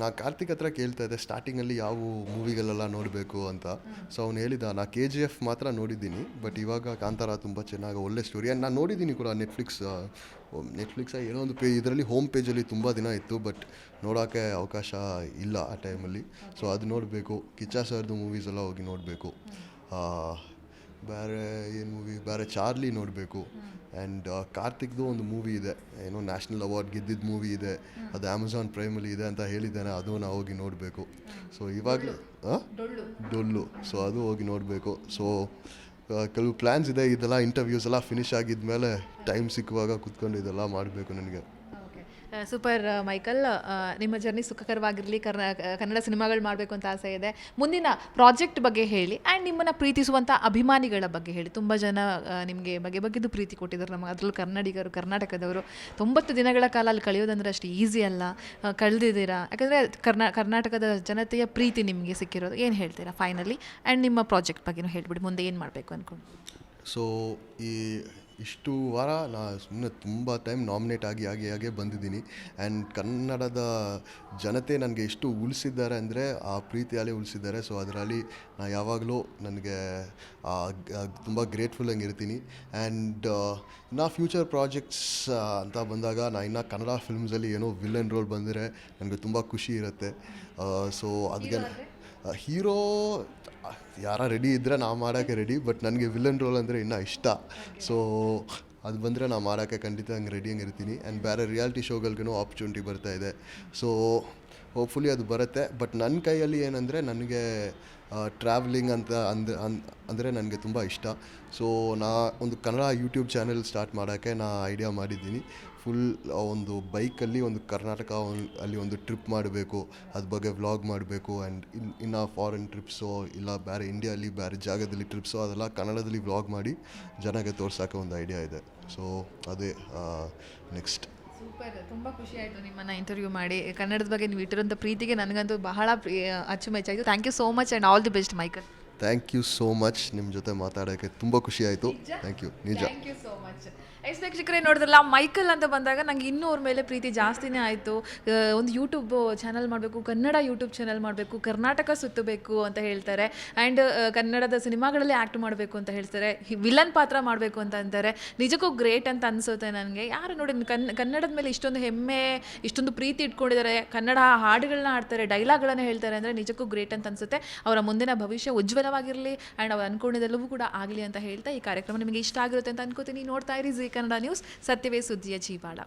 ನಾ ಕಾರ್ತಿಕ್ ಹತ್ರ ಕೇಳ್ತಾ ಇದ್ದೆ ಸ್ಟಾರ್ಟಿಂಗಲ್ಲಿ ಯಾವ ಮೂವಿಗಳೆಲ್ಲ ನೋಡಬೇಕು ಅಂತ. ಸೊ ಅವ್ನು ಹೇಳಿದ, ನಾ ಕೆ ಜಿ ಎಫ್ ಮಾತ್ರ ನೋಡಿದ್ದೀನಿ ಬಟ್ ಇವಾಗ ಕಾಂತಾರ ತುಂಬ ಚೆನ್ನಾಗಿ ಒಳ್ಳೆ ಸ್ಟೋರಿ ಆ್ಯಂಡ್ ನಾನು ನೋಡಿದ್ದೀನಿ ಕೂಡ ನೆಟ್ಫ್ಲಿಕ್ಸ್ ನೆಟ್ಫ್ಲಿಕ್ಸ ಏನೋ ಒಂದು ಪೇ, ಇದರಲ್ಲಿ ಹೋಮ್ ಪೇಜಲ್ಲಿ ತುಂಬ ದಿನ ಇತ್ತು ಬಟ್ ನೋಡೋಕ್ಕೆ ಅವಕಾಶ ಇಲ್ಲ ಆ ಟೈಮಲ್ಲಿ ಸೊ ಅದು ನೋಡಬೇಕು. ಕಿಚ್ಚ ಸರ್ದು ಮೂವೀಸ್ ಎಲ್ಲ ಹೋಗಿ ನೋಡಬೇಕು. ಬೇರೆ ಏನು ಮೂವಿ ಬೇರೆ ಚಾರ್ಲಿ ನೋಡಬೇಕು. ಆ್ಯಂಡ್ ಕಾರ್ತಿಕ್ದು ಒಂದು ಮೂವಿ ಇದೆ. ಏನೋ ನ್ಯಾಷನಲ್ ಅವಾರ್ಡ್ ಗೆದ್ದಿದ್ದ ಮೂವಿ ಇದೆ. ಅದು ಅಮೆಝಾನ್ ಪ್ರೈಮಲ್ಲಿ ಇದೆ ಅಂತ ಹೇಳಿದ್ದಾನೆ. ಅದು ನಾವು ಹೋಗಿ ನೋಡಬೇಕು. ಸೊ ಇವಾಗಲೇ ಡೊಳ್ಳು. ಸೊ ಅದು ಹೋಗಿ ನೋಡಬೇಕು. ಸೊ ಕೆಲವು ಪ್ಲ್ಯಾನ್ಸ್ ಇದೆ. ಇದೆಲ್ಲ ಇಂಟರ್ವ್ಯೂಸ್ ಎಲ್ಲ ಫಿನಿಶ್ ಆಗಿದ್ಮೇಲೆ ಟೈಮ್ ಸಿಕ್ಕುವಾಗ ಕುತ್ಕೊಂಡು ಇದೆಲ್ಲ ಮಾಡಬೇಕು ನನಗೆ. ಸೂಪರ್ ಮೈಕಲ್ ನಿಮ್ಮ ಜರ್ನಿ ಸುಖಕರವಾಗಿರಲಿ, ಕರ್ನ ಕನ್ನಡ ಸಿನಿಮಾಗಳು ಮಾಡಬೇಕು ಅಂತ ಆಸೆ ಇದೆ. ಮುಂದಿನ ಪ್ರಾಜೆಕ್ಟ್ ಬಗ್ಗೆ ಹೇಳಿ, ಆ್ಯಂಡ್ ನಿಮ್ಮನ್ನು ಪ್ರೀತಿಸುವಂಥ ಅಭಿಮಾನಿಗಳ ಬಗ್ಗೆ ಹೇಳಿ. ತುಂಬ ಜನ ನಿಮಗೆ ಬಗೆ ಬಗೆದು ಪ್ರೀತಿ ಕೊಟ್ಟಿದ್ದಾರೆ ನಮಗೆ. ಅದರಲ್ಲೂ ಕನ್ನಡಿಗರು, ಕರ್ನಾಟಕದವರು. ತೊಂಬತ್ತು ದಿನಗಳ ಕಾಲ ಅಲ್ಲಿ ಕಳೆಯೋದಂದ್ರೆ ಅಷ್ಟು ಈಸಿ ಅಲ್ಲ. ಕಳೆದಿದ್ದೀರಾ? ಯಾಕಂದರೆ ಕರ್ನಾ, ಕರ್ನಾಟಕದ ಜನತೆಯ ಪ್ರೀತಿ ನಿಮಗೆ ಸಿಕ್ಕಿರೋದು. ಏನು ಹೇಳ್ತೀರಾ ಫೈನಲಿ ಆ್ಯಂಡ್ ನಿಮ್ಮ ಪ್ರಾಜೆಕ್ಟ್ ಬಗ್ಗೆನೂ ಹೇಳಿಬಿಡಿ. ಮುಂದೆ ಏನು ಮಾಡಬೇಕು ಅಂದ್ಕೊಂಡು ಸೊ ಈ ಇಷ್ಟು ವಾರ ನಾ ಸುಮ್ಮನೆ ತುಂಬ ಟೈಮ್ ನಾಮಿನೇಟ್ ಆಗಿ ಆಗಿ, ಆಗೇ ಬಂದಿದ್ದೀನಿ. ಆ್ಯಂಡ್ ಕನ್ನಡದ ಜನತೆ ನನಗೆ ಎಷ್ಟು ಉಳಿಸಿದ್ದಾರೆ ಅಂದರೆ ಆ ಪ್ರೀತಿಯಲ್ಲೇ ಉಳಿಸಿದ್ದಾರೆ. ಸೊ ಅದರಲ್ಲಿ ನಾ ಯಾವಾಗಲೂ ನನಗೆ ತುಂಬ ಗ್ರೇಟ್ಫುಲ್ ಇರ್ತೀನಿ. ಆ್ಯಂಡ್ ನಾ ಫ್ಯೂಚರ್ ಪ್ರಾಜೆಕ್ಟ್ಸ್ ಅಂತ ಬಂದಾಗ ನಾ ಇನ್ನು ಕನ್ನಡ ಫಿಲ್ಮ್ಸಲ್ಲಿ ಏನೋ ವಿಲನ್ ರೋಲ್ ಬಂದರೆ ನನಗೆ ತುಂಬ ಖುಷಿ ಇರುತ್ತೆ. ಸೊ ಅದಕ್ಕೆ ಹೀರೋ ಯಾರ ರೆಡಿ ಇದ್ದರೆ ನಾವು ಮಾಡೋಕ್ಕೆ ರೆಡಿ ಬಟ್ ನನಗೆ ವಿಲನ್ ರೋಲ್ ಅಂದರೆ ಇನ್ನೂ ಇಷ್ಟ. ಸೊ ಅದು ಬಂದರೆ ನಾವು ಮಾಡೋಕ್ಕೆ ಖಂಡಿತ ಹಂಗೆ ರೆಡಿ ಹಂಗೆ ಇರ್ತೀನಿ. ಆ್ಯಂಡ್ ಬೇರೆ ರಿಯಾಲಿಟಿ ಶೋಗಳಿಗೂ ಆಪರ್ಚುನಿಟಿ ಬರ್ತಾ ಇದೆ. ಸೊ ಹೋಪ್ಫುಲಿ ಅದು ಬರುತ್ತೆ. ಬಟ್ ನನ್ನ ಕೈಯಲ್ಲಿ ಏನಂದರೆ ನನಗೆ ಟ್ರಾವೆಲಿಂಗ್ ಅಂತ ಅಂದ ಅಂದರೆ ನನಗೆ ತುಂಬ ಇಷ್ಟ. ಸೊ ನಾ ಒಂದು ಕನ್ನಡ ಯೂಟ್ಯೂಬ್ ಚಾನೆಲ್ ಸ್ಟಾರ್ಟ್ ಮಾಡೋಕ್ಕೆ ನಾ ಐಡಿಯಾ ಮಾಡಿದ್ದೀನಿ. ಫುಲ್ ಒಂದು ಬೈಕಲ್ಲಿ ಒಂದು ಕರ್ನಾಟಕ ಅಲ್ಲಿ ಒಂದು ಟ್ರಿಪ್ ಮಾಡಬೇಕು ಅದ್ರ ಬಗ್ಗೆ ವ್ಲಾಗ್ ಮಾಡಬೇಕು ಆ್ಯಂಡ್ ಇನ್ ಇನ್ನು ಫಾರಿನ್ ಟ್ರಿಪ್ಸು ಇಲ್ಲ ಬೇರೆ ಇಂಡಿಯಲ್ಲಿ ಬೇರೆ ಜಾಗದಲ್ಲಿ ಟ್ರಿಪ್ಸು ಅದೆಲ್ಲ ಕನ್ನಡದಲ್ಲಿ ವ್ಲಾಗ್ ಮಾಡಿ ಜನಕ್ಕೆ ತೋರ್ಸೋಕ್ಕೆ ಒಂದು ಐಡಿಯಾ ಇದೆ. ಸೊ ಅದೇ ನೆಕ್ಸ್ಟ್ ಸೂಪರ್ ತುಂಬ ಖುಷಿ ಆಯಿತು ನಿಮ್ಮನ್ನು ಇಂಟರ್ವ್ಯೂ ಮಾಡಿ. ಕನ್ನಡದ ಬಗ್ಗೆ ನೀವು ಇಟ್ಟಿರೋಂಥ ಪ್ರೀತಿಗೆ ನನಗಂತೂ ಬಹಳ ಅಚ್ಚುಮೆಚ್ಚಾಯಿತು thank you so much and all the best Michael thank you so much ನಿಮ್ಮ ಜೊತೆ ಮಾತಾಡೋಕ್ಕೆ ತುಂಬ ಖುಷಿ ಆಯಿತು. ಥ್ಯಾಂಕ್ ಯು ನಿಜ. Thank you so much yes ನೋಡಿದ್ರಲ್ಲ, ಮೈಕಲ್ ಅಂತ ಬಂದಾಗ ನಂಗೆ ಇನ್ನೂ ಅವ್ರ ಮೇಲೆ ಪ್ರೀತಿ ಜಾಸ್ತಿನೇ ಆಯಿತು. ಒಂದು ಯೂಟ್ಯೂಬ್ ಚಾನಲ್ ಮಾಡಬೇಕು, ಕನ್ನಡ ಯೂಟ್ಯೂಬ್ ಚಾನಲ್ ಮಾಡಬೇಕು, ಕರ್ನಾಟಕ ಸುತ್ತಬೇಕು ಅಂತ ಹೇಳ್ತಾರೆ. ಆ್ಯಂಡ್ ಕನ್ನಡದ ಸಿನಿಮಾಗಳಲ್ಲಿ ಆ್ಯಕ್ಟ್ ಮಾಡಬೇಕು ಅಂತ ಹೇಳ್ತಾರೆ. ವಿಲನ್ ಪಾತ್ರ ಮಾಡಬೇಕು ಅಂತ ಅಂತಾರೆ. ನಿಜಕ್ಕೂ ಗ್ರೇಟ್ ಅಂತ ಅನಿಸುತ್ತೆ ನನಗೆ. ಯಾರು ನೋಡಿ, ಕನ್, ಕನ್ನಡದ ಮೇಲೆ ಇಷ್ಟೊಂದು ಹೆಮ್ಮೆ, ಇಷ್ಟೊಂದು ಪ್ರೀತಿ ಇಟ್ಕೊಂಡಿದ್ದಾರೆ, ಕನ್ನಡ ಹಾಡುಗಳನ್ನ ಆಡ್ತಾರೆ ಡೈಲಾಗ್ಗಳನ್ನ ಹೇಳ್ತಾರೆ ಅಂದರೆ ನಿಜಕ್ಕೂ ಗ್ರೇಟ್ ಅಂತ ಅನಿಸುತ್ತೆ. ಅವರ ಮುಂದಿನ ಭವಿಷ್ಯ ಉಜ್ವಲವಾಗಿರಲಿ ಆ್ಯಂಡ್ ಅವ್ರು ಅಂದ್ಕೊಂಡಿದ್ದೆಲ್ಲವೂ ಕೂಡ ಆಗಲಿ ಅಂತ ಹೇಳ್ತಾ ಈ ಕಾರ್ಯಕ್ರಮ ನಿಮಗೆ ಇಷ್ಟ ಆಗಿರುತ್ತೆ ಅಂತ ಅನ್ಕೋತೀನಿ. ನೋಡ್ತಾ ಇರಿ ಕನ್ನಡ ನ್ಯೂಸ್ ಸತ್ಯವೇ ಸುದ್ದಿಯ ಜೀವಾಳ